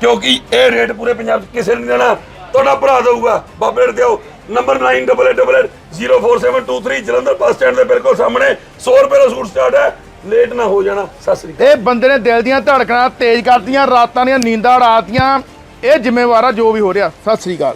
ਕਿਉਂਕਿ ਇਹ ਰੇਟ ਪੂਰੇ ਪੰਜਾਬ 'ਚ ਕਿਸੇ ਨੇ ਨਹੀਂ ਦੇਣਾ। ਤੁਹਾਡਾ ਭਰਾ ਦਊਗਾ। ਬਾਬੇ ਰੇਟ ਦਿਓ। ਨੰਬਰ 9888047223 ਜਲੰਧਰ ਬੱਸ ਸਟੈਂਡ ਦੇ ਬਿਲਕੁਲ ਸਾਹਮਣੇ। 100 ਰੁਪਏ ਦਾ ਸੂਟ ਸਟਾਰਟ ਹੈ। ਲੇਟ ਨਾ ਹੋ ਜਾਣਾ। ਸਤਿ ਸ੍ਰੀ ਅਕਾਲ। ਇਹ ਬੰਦੇ ਨੇ ਦਿਲ ਦੀਆਂ ਧੜਕਣਾਂ ਤੇਜ਼ ਕਰਤੀਆਂ, ਰਾਤਾਂ ਦੀਆਂ ਨੀਂਦਾਂ ਉਡਾਤੀਆਂ ਇਹ ਜ਼ਿੰਮੇਵਾਰ ਜੋ ਵੀ ਹੋ ਰਿਹਾ। ਸਤਿ ਸ੍ਰੀ ਅਕਾਲ।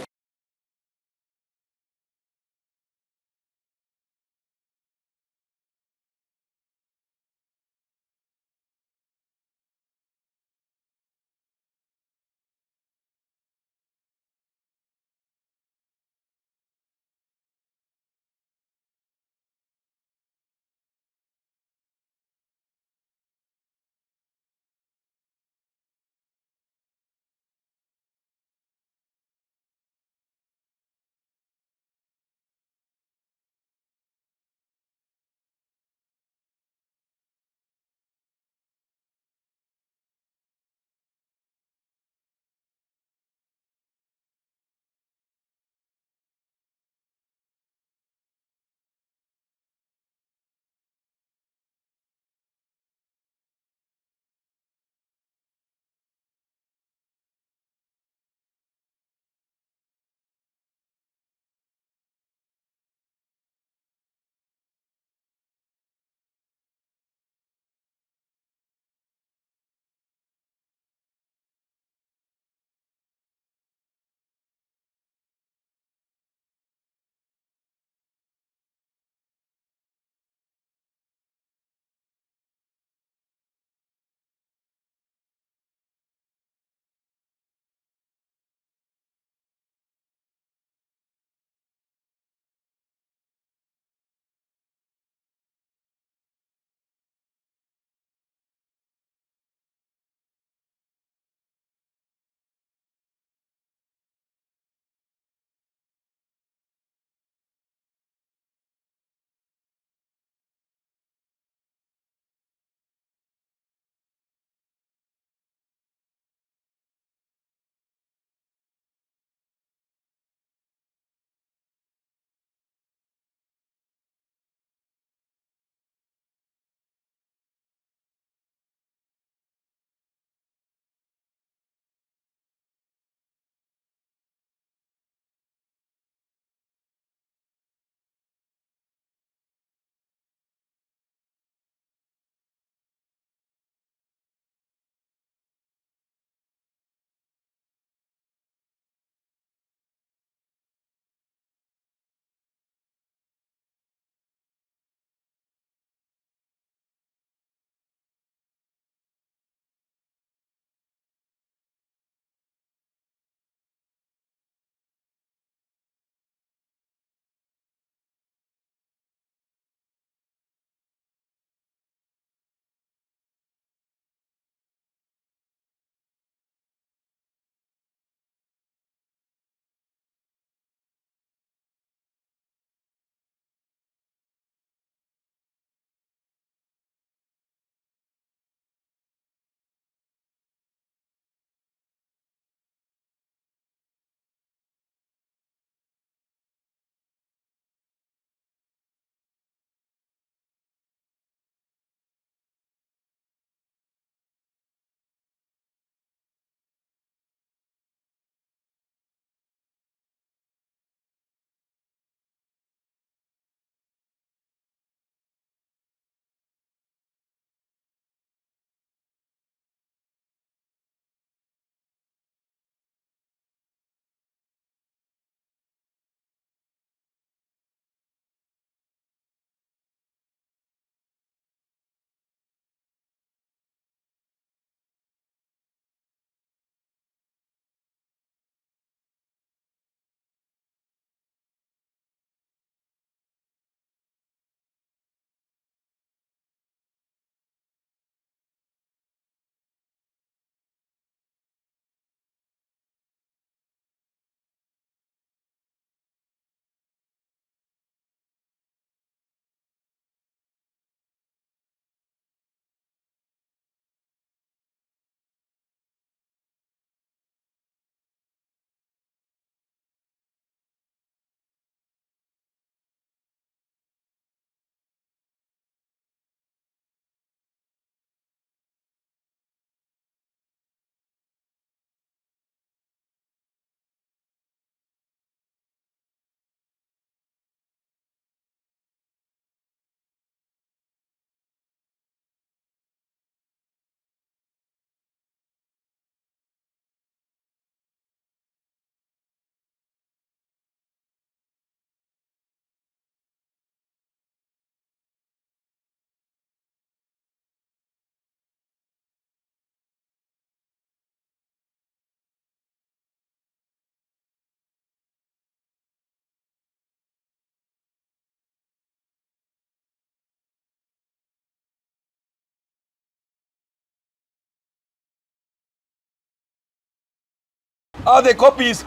ਆ ਦੇਖੋ ਪੀਸ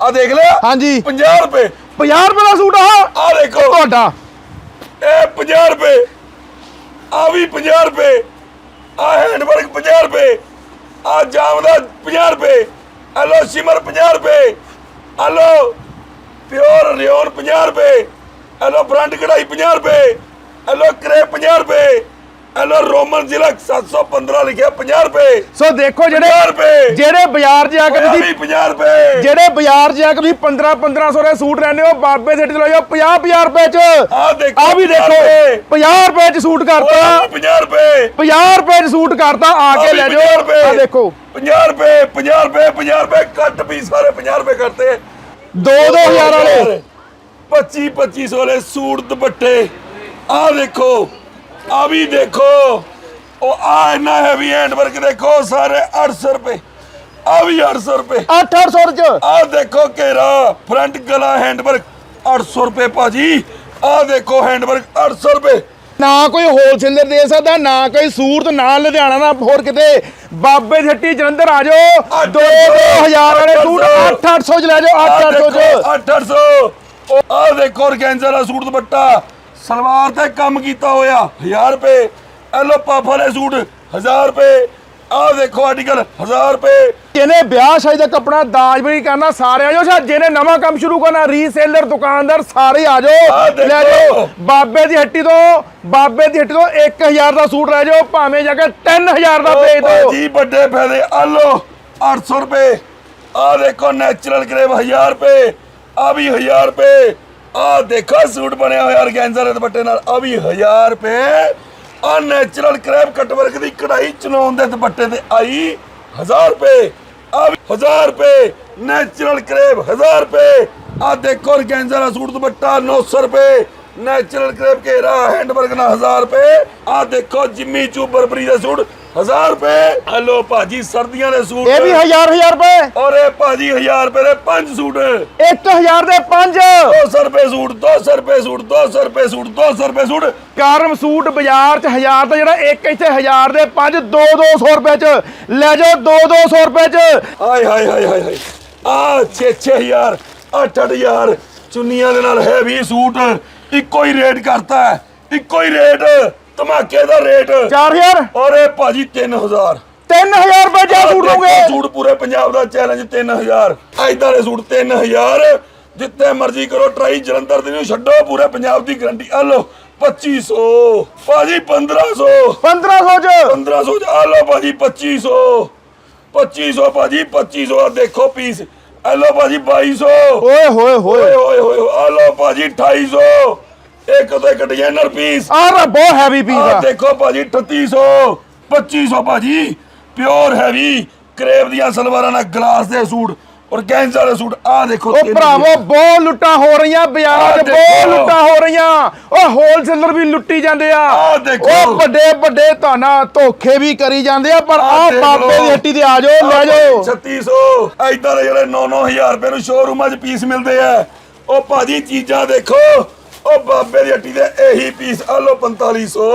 ਆ ਦੇਖ ਲਿਆ? ਹਾਂਜੀ। 50 ਰੁਪਏ। 50 ਰੁਪਏ ਦਾ ਸੂਟ ਆ। ਆ ਦੇਖੋ। ਤੁਹਾਡਾ। ਇਹ 50 ਰੁਪਏ। ਆ ਵੀ 50 ਰੁਪਏ। ਆ ਹੈਂਡਵਰਕ 50 ਰੁਪਏ। ਆ ਜਾਮਦਾ 50 ਰੁਪਏ। ਆ ਲੋ ਸਿਮਰ 50 ਰੁਪਏ। ਆ ਲੋ ਪਿਓਰ ਰਿਓਨ 50 ਰੁਪਏ। ਆ ਲੋ ਫਰੰਟ ਕਢਾਈ 50 ਰੁਪਏ। ਆ ਲੋ ਕਰੇਪ 50 ਰੁਪਏ। ਆ ਲੋ ਰੋਮਨ ਜ਼ਿਲ੍ਹਾ 715 ਲਿਖਿਆ 50 ਰੁਪਏ। ਸੋ ਦੇਖੋ 50 ਜਿਹੜੇ ਰੁਪਏ। ਜਿਹੜੇ ਬਾਜ਼ਾਰ 'ਚ ਜਾ ਕੇ ਤੁਸੀਂ ਵੀ 50 ਰੁਪਏ। ਜਿਹੜੇ ਬਾਜ਼ਾਰ 'ਚ ਜਾ ਕੇ ਤੁਸੀਂ 15 1500 ਦੇ ਸੂਟ ਲੈਣੇ ਹੋ ਬਾਬੇ ਸੇਠ ਤੋਂ ਲਿਓ 50 50 ਰੁਪਏ 'ਚ। ਆ ਦੇਖੋ ਆ ਵੀ 50 ਦੇਖੋ ਰੁਪਏ। 50 ਰੁਪਏ 'ਚ ਸੂਟ ਕਰਤਾ। ਉਹ ਵੀ 50 ਰੁਪਏ। 50 ਰੁਪਏ 'ਚ ਸੂਟ ਕਰਤਾ ਆ ਕੇ ਲੈ ਜਾਓ। ਆ ਦੇਖੋ। 50 ਰੁਪਏ 50 ਰੁਪਏ 50 ਰੁਪਏ ਕੱਟ ਵੀ ਸਾਰੇ 50 ਰੁਪਏ ਕਰਤੇ। 2 2000 ਵਾਲੇ। 25 2500 ਵਾਲੇ ਸੂਟ ਦੁਪੱਟੇ। ਆ ਦੇਖੋ। ਆ ਵੀ ਦੇਖੋ। ਉਹ ਆ ਇੰਨਾ ਹੈਵੀ ਹੈਂਡ ਵਰਕ ਦੇਖੋ ਸਾਰੇ 800 ਰੁਪਏ। ਆ ਵੀ 800 ਰੁਪਏ। 800 'ਚ। ਆ ਦੇਖੋ ਘੇਰਾ ਫਰੰਟ ਗਲਾ ਹੈਂਡ ਵਰਕ 800 ਰੁਪਏ ਭਾਜੀ। ਆ ਦੇਖੋ ਹੈਂਡ ਵਰਕ 800 ਰੁਪਏ। ਨਾ ਕੋਈ ਹੋਲਸੇਲਰ ਦੇ ਸਕਦਾ ਨਾ ਕੋਈ ਸੂਰਤ ਨਾ ਲੁਧਿਆਣਾ ਨਾ ਹੋਰ ਕਿਤੇ। ਬਾਬੇ ਹੱਟੀ ਜਲੰਧਰ ਆ ਜਾਓ। 2 2000 ਵਾਲੇ ਸੂਟ 800 ਚ ਲੈ ਜਾਓ 800 ਚ। 800 ਉਹ ਆ ਦੇਖੋ ਔਰਗੈਂਜ਼ਾ ਦਾ ਸੂਟ ਦੁਪੱਟਾ। ਸਲਵਾਰ ਤੇ ਕੰਮ ਕੀਤਾ ਹੋਇਆ 1000 ਰੁਪਏ। ਐਲੋ ਪਫ ਵਾਲੇ ਸੂਟ 1000 ਰੁਪਏ। ਆ ਦੇਖੋ ਆਰਟੀਕਲ 1000 ਰੁਪਏ। ਜਿਹਨੇ ਵਿਆਹ ਸ਼ਾਦੀ ਦਾ ਕੱਪੜਾ ਦਾਜ ਵੀ ਕਰਨਾ ਸਾਰੇ ਆ ਜਾਓ ਜਿਹਨੇ ਨਵਾਂ ਕੰਮ ਸ਼ੁਰੂ ਕਰਨਾ ਰੀਸੇਲਰ ਦੁਕਾਨਦਾਰ ਸਾਰੇ ਆ ਆਹ ਜਾਓ। ਲੈ ਜਾਓ ਬਾਬੇ ਦੀ ਹੱਟੀ ਤੋਂ ਬਾਬੇ ਦੀ ਹੱਟੀ ਤੋਂ 1000 ਦਾ ਸੂਟ ਲੈ ਜਾਓ ਭਾਵੇਂ ਜਾ ਕੇ 3000 ਦਾ ਵੇਚ ਦਿਓ। ਭਾਜੀ ਵੱਡੇ ਫਾਇਦੇ। ਆ ਲੋ 800 ਰੁਪਏ। ਆ ਦੇਖੋ ਨੈਚੁਰਲ ਕਰੇਵ 1000 ਰੁਪਏ। ਆ ਵੀ 1000 ਰੁਪਏ। ਆ ਦੇਖੋ, ਸੂਟ ਬਣਿਆ ਹੋਇਆ ਔਰਗੈਂਜ਼ਾ ਦੇ ਦੁਪੱਟੇ ਨਾਲ। ਆ ਵੀ 1000 ਰੁਪਏ। ਆ ਨੈਚੁਰਲ ਕਰੇਵ ਕੱਟ ਦੀ ਕਢਾਈ ਚਲਾਉਣ ਦੇ ਦੁਪੱਟੇ ਤੇ ਆਈ 1000 ਰੁਪਏ। ਆ 1000 ਰੁਪਏ। ਨੈਚੁਰਲ ਕਰੇਵ 1000 ਰੁਪਏ। ਆ ਦੇਖੋ ਔਰਗੈਂਜ਼ਾ ਦਾ ਸੂਟ ਦੁਪੱਟਾ 900 ਰੁਪਏ। ਨੈਚੁਰਲ ਕਰੇਪ ਘੇਰਾ ਹੈਂਡ ਨਾਲ 1000 ਰੁਪਏ। ਆ ਦੇਖੋ, ਜਿੰਮੀ ਚੂ ਬਰਬਰੀ ਦਾ ਸੂਟ। 1000 ਰੁਪਏ। ਹਲੋ ਭਾਜੀ ਸਰਦੀਆਂ ਦੇ ਸੂਟ। ਇਹ ਵੀ 1000 1000 ਰੁਪਏ। ਔਰ ਇਹ ਭਾਜੀ 1000 ਰੁਪਏ ਦੇ ਪੰਜ ਸੂਟ। 1000 ਦੇ 5 200 ਰੁਪਏ ਸੂਟ 200 ਰੁਪਏ ਸੂਟ 200 ਰੁਪਏ ਸੂਟ 200 ਰੁਪਏ ਸੂਟ। ਕਰਮ ਸੂਟ ਬਾਜ਼ਾਰ ਚ 1000 ਦਾ ਜਿਹੜਾ ਇੱਕ ਇੱਥੇ 1000 ਦੇ 5 2 200 ਰੁਪਏ ਚ। ਲੈ ਜਾਓ 2 200 ਰੁਪਏ ਚ। ਹਾਏ ਹਾਏ ਹਾਏ ਹਾਏ ਹਾਏ। ਆ 6-6000 8-8000 ਚੁੰਨੀਆਂ ਦੇ ਨਾਲ ਹੈਵੀ ਸੂਟ। ਇੱਕੋ ਹੀ ਰੇਟ ਕਰਤਾ। ਇੱਕੋ ਹੀ ਰੇਟ ਧਮਾਕੇ ਦਾ ਰੇਟ। 4000 ਔਰ ਇਹ ਭਾਜੀ 3000 3000 ਰੁਪਏ ਇਹ ਸੂਟ ਦੋਗੇ ਸੂਟ ਪੂਰੇ ਪੰਜਾਬ ਦਾ ਚੈਲੰਜ 3000 ਐਦਾਂ ਦੇ ਸੂਟ 3000 ਜਿੱਤੇ ਮਰਜ਼ੀ ਕਰੋ ਟਰਾਈ ਜਲੰਧਰ ਦੇ ਨੂੰ ਛੱਡੋ ਪੂਰੇ ਪੰਜਾਬ ਦੀ ਗਰੰਟੀ ਆ ਲਓ 2500 ਭਾਜੀ 1500 1500 ਚ। 1500 ਚ। ਆ ਲਓ ਭਾਜੀ 2500 2500 ਭਾਜੀ 2500 ਆ ਦੇਖੋ ਪੀਸ ਆ ਲਓ ਭਾਜੀ 2200 ਓਏ ਹੋਏ ਹੋਏ। ਓਏ ਹੋਏ ਹੋਏ ਆ ਲਓ ਭਾਜੀ 2800 ਇੱਕ ਤੋਂ ਇੱਕ ਡਿਜ਼ਾਈਨਰ ਪੀਸ ਆਹ ਬਹੁਤ ਹੈਵੀ ਪੀਸ ਆ ਆ। ਦੇਖੋ ਭਾਜੀ 3800 2500 ਭਾਜੀ। ਪਿਓਰ ਹੈਵੀ ਕਰੇਵ ਦੀਆਂ ਸਲਵਾਰਾਂ ਨਾਲ ਗਲਾਸ ਦੇ ਸੂਟ ਔਰ ਗੈਂਜ਼ਾ ਦੇ ਸੂਟ। ਆ ਦੇਖੋ ਉਹ ਤਿੰਨ ਭਰਾਵੋ ਬਹੁਤ ਲੁੱਟਾਂ ਹੋ ਰਹੀਆਂ ਬਾਜ਼ਾਰਾਂ 'ਚ ਆਹ ਬਹੁਤ ਦੇਖੋ। ਲੁੱਟਾਂ ਹੋ ਰਹੀਆਂ। ਉਹ ਹੋਲਸੇਲਰ ਵੀ ਲੁੱਟੀ ਜਾਂਦੇ ਆ। ਆਹ ਦੇਖੋ। ਉਹ ਵੱਡੇ ਵੱਡੇ ਤਾਨਾ ਧੋਖੇ ਵੀ ਕਰੀ ਜਾਂਦੇ ਆ ਪਰ ਆਹ ਦੇਖ ਬਾਬੇ ਲਓ। ਦੀ ਹੱਟੀ ਤੇ ਆ ਜਾਓ ਲੈ ਜਾਓ। 3600 ਐਦਾਂ ਦੇ ਜਿਹੜੇ 9-9000 ਰੁਪਏ ਨੂੰ ਸ਼ੋਰੂਮਾਂ 'ਚ ਪੀਸ ਮਿਲਦੇ ਆ। ਉਹ ਭਾਜੀ ਚੀਜ਼ਾਂ ਦੇਖੋ। ਉਹ ਬਾਬੇ ਦੀ ਹੱਟੀ ਦੇ ਇਹੀ ਪੀਸ ਆ ਲਓ 4500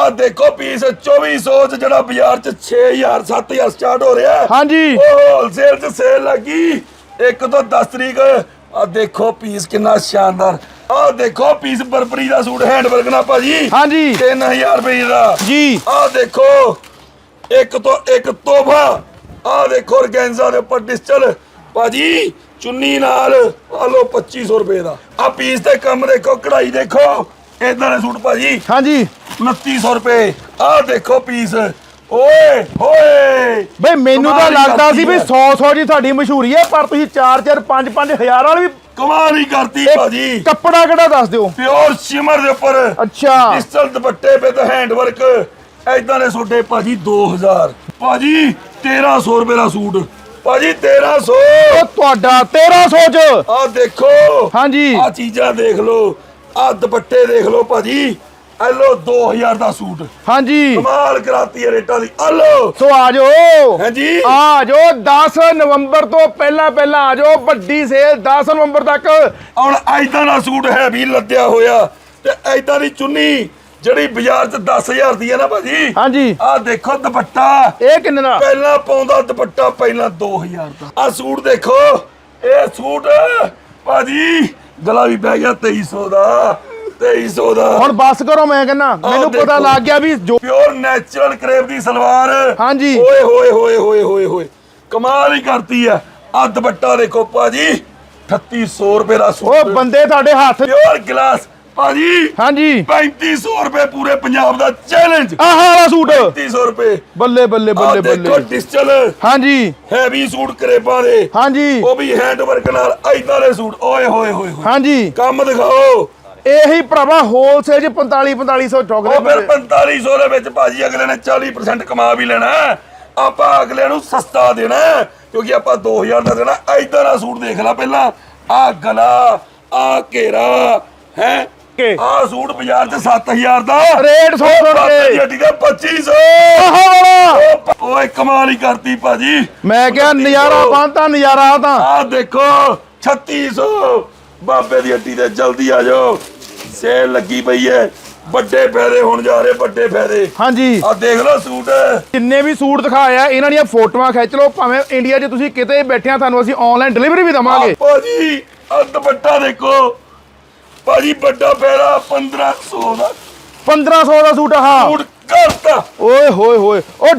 ਆ ਦੇਖੋ ਪੀਸ 2400 'ਚ ਜਿਹੜਾ ਬਾਜ਼ਾਰ 'ਚ 6000 7000 ਸਟਾਰਟ ਹੋ ਰਿਹਾ। ਹਾਂਜੀ। ਉਹ ਹੋਲਸੇਲ 'ਚ ਸੇਲ ਲੱਗੀ। ਇੱਕ ਤੋਂ 10 ਤਰੀਕ। ਆ ਦੇਖੋ ਪੀਸ ਕਿੰਨਾ ਸ਼ਾਨਦਾਰ। ਆ ਦੇਖੋ ਪੀਸ ਬਰਬਰੀ ਦਾ ਸੂਟ ਹੈਂਡ ਵਰਕ ਨਾਲ ਭਾਜੀ। ਹਾਂਜੀ। 3000 ਰੁਪਏ ਦਾ। ਜੀ। ਆ ਦੇਖੋ ਇੱਕ ਤੋਂ ਇੱਕ ਤੋਹਫਾ। ਆ ਦੇਖੋ ਔਰਗੈਂਜ਼ਾ ਦੇ ਉੱਪਰ ਡਿਸਟਲ ਭਾਜੀ ਚੁੰਨੀ ਨਾਲ ਆ ਲੋ 2500 ਰੁਪਏ ਦਾ। ਆ ਪੀਸ ਤੇ ਕੰਮ ਦੇਖੋ ਕਢਾਈ ਦੇਖੋ। ਇਦਾਂ ਦੇ ਸੂਟ ਭਾਜੀ। ਹਾਂਜੀ। 2900 ਰੁਪਏ। ਆ ਦੇਖੋ ਪੀਸ ਓਏ ਹੋਏ। ਬਈ ਮੈਨੂੰ ਤਾਂ ਕਮਾਲ ਹੀ ਲੱਗਦਾ ਸੀ ਵੀ ਕਰਤੀ 100 100 ਦੀ ਤੁਹਾਡੀ ਮਸ਼ਹੂਰੀ ਹੈ ਪਰ ਤੁਸੀਂ 4 4 5 5 ਹਜ਼ਾਰ ਵਾਲੀ ਵੀ ਕਮਾਲ ਹੀ ਕਰਤੀ ਭਾਜੀ। ਕੱਪੜਾ ਕਿਹੜਾ ਦੱਸ ਦਿਓ? ਪਿਓਰ ਸ਼ਿਮਰ ਦੇ ਉੱਪਰ। ਅੱਛਾ। ਡਿਜੀਟਲ ਦੁਪੱਟੇ ਵਿਦ ਹੈਂਡ ਵਰਕ ਐਦਾਂ ਦੇ ਸੋਡੇ ਭਾਜੀ 2000 ਭਾਜੀ 1300 ਰੁਪਏ ਦਾ ਸੂਟ। ਭਾਜੀ 1300 ਉਹ ਤੁਹਾਡਾ 1300 ਚ। ਆ ਦੇਖੋ। ਹਾਂਜੀ। ਆ ਚੀਜ਼ਾਂ ਦੇਖ ਲਓ। ਆ ਦੁਪੱਟੇ ਦੇਖ ਲਓ ਭਾਜੀ। ਆ ਲੋ 2000 ਦਾ ਸੂਟ। ਹਾਂਜੀ। ਕਮਾਲ ਕਰਾਤੀ ਹੈ ਰੇਟਾਂ ਦੀ। ਆ ਲੋ ਸੋ ਆ ਜਾਓ। ਹਾਂਜੀ। ਆ ਜਾਓ 10 ਨਵੰਬਰ ਤੋਂ ਪਹਿਲਾਂ ਪਹਿਲਾਂ ਆ ਜਾਓ। ਵੱਡੀ ਸੇਲ 10 ਨਵੰਬਰ ਤੱਕ। ਹੁਣ ਐਦਾਂ ਦਾ ਸੂਟ ਹੈ ਵੀ ਲੱਦਿਆ ਹੋਇਆ ਤੇ ਐਦਾਂ ਦੀ ਚੁੰਨੀ ਜਿਹੜੀ ਬਾਜ਼ਾਰ 'ਚ 10000 ਦੀ ਹੈ ਨਾ ਭਾਜੀ ਹਾਂਜੀ। ਆਹ ਦੇਖੋ ਦੁਪੱਟਾ। ਇਹ ਕਿੰਨੇ ਦਾ? ਪਹਿਲਾਂ ਪਾਉਂਦਾ ਦੁਪੱਟਾ ਪਹਿਲਾਂ 2000 ਦਾ। ਆ ਸੂਟ ਦੇਖੋ ਇਹ ਸੂਟ ਭਾਜੀ ਗਲਾ ਵੀ ਪੈ ਗਿਆ 2300 ਦਾ 2300 ਦਾ। ਹੁਣ ਬੱਸ ਕਰੋ ਮੈਂ ਕਹਿੰਦਾ ਮੈਨੂੰ ਪਤਾ। ਲੱਗ ਗਿਆ ਵੀ ਜੋ ਪਿਓਰ ਨੈਚੁਰਲ ਕਰੇਪ ਦੀ ਸਲਵਾਰ। ਹਾਂਜੀ। ਓਏ ਹੋਏ ਹੋਏ ਹੋਏ ਹੋਏ ਹੋਏ। ਕਮਾਲ ਹੀ ਕਰਤੀ ਆ। ਆ ਦੁਪੱਟਾ ਦੇਖੋ ਭਾਜੀ 3800 ਰੁਪਏ ਦਾ ਸੂਟ। ਬੰਦੇ ਤੁਹਾਡੇ ਹੱਥ ਪਿਓਰ ਗਲਾਸ ਭਾਜੀ ਹਾਂਜੀ। 3500 ਰੁਪਏ ਪੂਰੇ ਪੰਜਾਬ ਦਾ ਚੈਲੰਜ ਆਹ ਵਾਲਾ ਸੂਟ। 3500 ਰੁਪਏ। ਬੱਲੇ ਬੱਲੇ ਆ ਬੱਲੇ ਦੇਖੋ ਬੱਲੇ। ਡਿਜੀਟਲ ਹਾਂਜੀ। ਹੈਵੀ ਸੂਟ ਕਰੇਬਾਂ ਦੇ। ਹਾਂਜੀ। ਉਹ ਵੀ ਹੈਂਡ ਵਰਕ ਨਾਲ ਐਦਾਂ ਦੇ ਸੂਟ। ਓਏ ਹੋਏ ਹੋਏ ਹਾਂਜੀ। ਕੰਮ ਦਿਖਾਓ। ਇਹੀ ਭਰਾਵਾ ਹੋਲਸੇਲ ਚ 45 4500 ਚੁੱਕਦੇ ਉਹ ਫਿਰ 4500 ਦੇ ਵਿੱਚ ਭਾਜੀ ਅਗਲੇ ਨੇ 40% ਕਮਾ ਵੀ ਲੈਣਾ। ਆਪਾਂ ਅਗਲੇ ਨੂੰ ਸਸਤਾ ਦੇਣਾ ਕਿਉਂਕਿ ਆਪਾਂ 2000 ਦਾ ਦੇਣਾ। ਐਦਾਂ ਦਾ ਸੂਟ ਦੇਖ ਲੈ ਪਹਿਲਾਂ। ਆ ਗਲਾ ਆ ਘੇਰਾ ਹੈ। ਕੇ। ਆ ਸੂਟ ਬਾਜ਼ਾਰ 'ਚ 7000 ਦਾ। ਰੇਟ ਸੁਣ ਸੁਣ ਬਾਬੇ ਦੀ ਕੇ ਹੱਡੀ ਦਾ 2500 ਆਹ ਓਏ ਕਮਾਲ ਹੀ ਕਰਤੀ ਭਾਜੀ। ਮੈਂ ਕਿਹਾ ਨਜ਼ਾਰਾ ਬੰਦਾ ਨਜ਼ਾਰਾ ਤਾਂ। ਆ ਦੇਖੋ 3600 ਬਾਬੇ ਦੀ ਹੱਡੀ ਤੇ ਜਲਦੀ ਆ ਜਾਓ। ਸੇਲ ਲੱਗੀ ਪਈ ਹੈ ਵੱਡੇ ਫਾਇਦੇ ਹੋਣ ਜਾ ਰਹੇ ਵੱਡੇ ਫਾਇਦੇ। ਹਾਂਜੀ। ਆ ਦੇਖ ਲਓ ਸੂਟ। ਜਿੰਨੇ ਵੀ ਸੂਟ ਦਿਖਾਏ ਆ ਇਹਨਾਂ ਦੀਆਂ ਫੋਟੋਆਂ ਖਿੱਚ ਲਓ। ਭਾਵੇਂ ਇੰਡੀਆ 'ਚ ਤੁਸੀਂ ਕਿਤੇ ਬੈਠਿਆਂ ਤੁਹਾਨੂੰ ਅਸੀਂ ਆਨਲਾਈਨ ਡਿਲੀਵਰੀ ਵੀ ਦਵਾਂਗੇ। ਭਾਜੀ ਆ ਦੁਪੱਟਾ ਦੇਖੋ। ਭਾਜੀ ਵੱਡਾ ਫਾਇਦਾ 1500 ਦਾ। 1500 ਦਾ ਸੂਟ ਆਹ ਸੂਟ ਕਰਤਾ ਓਏ ਹੋਏ ਹੋਏ ਉਹ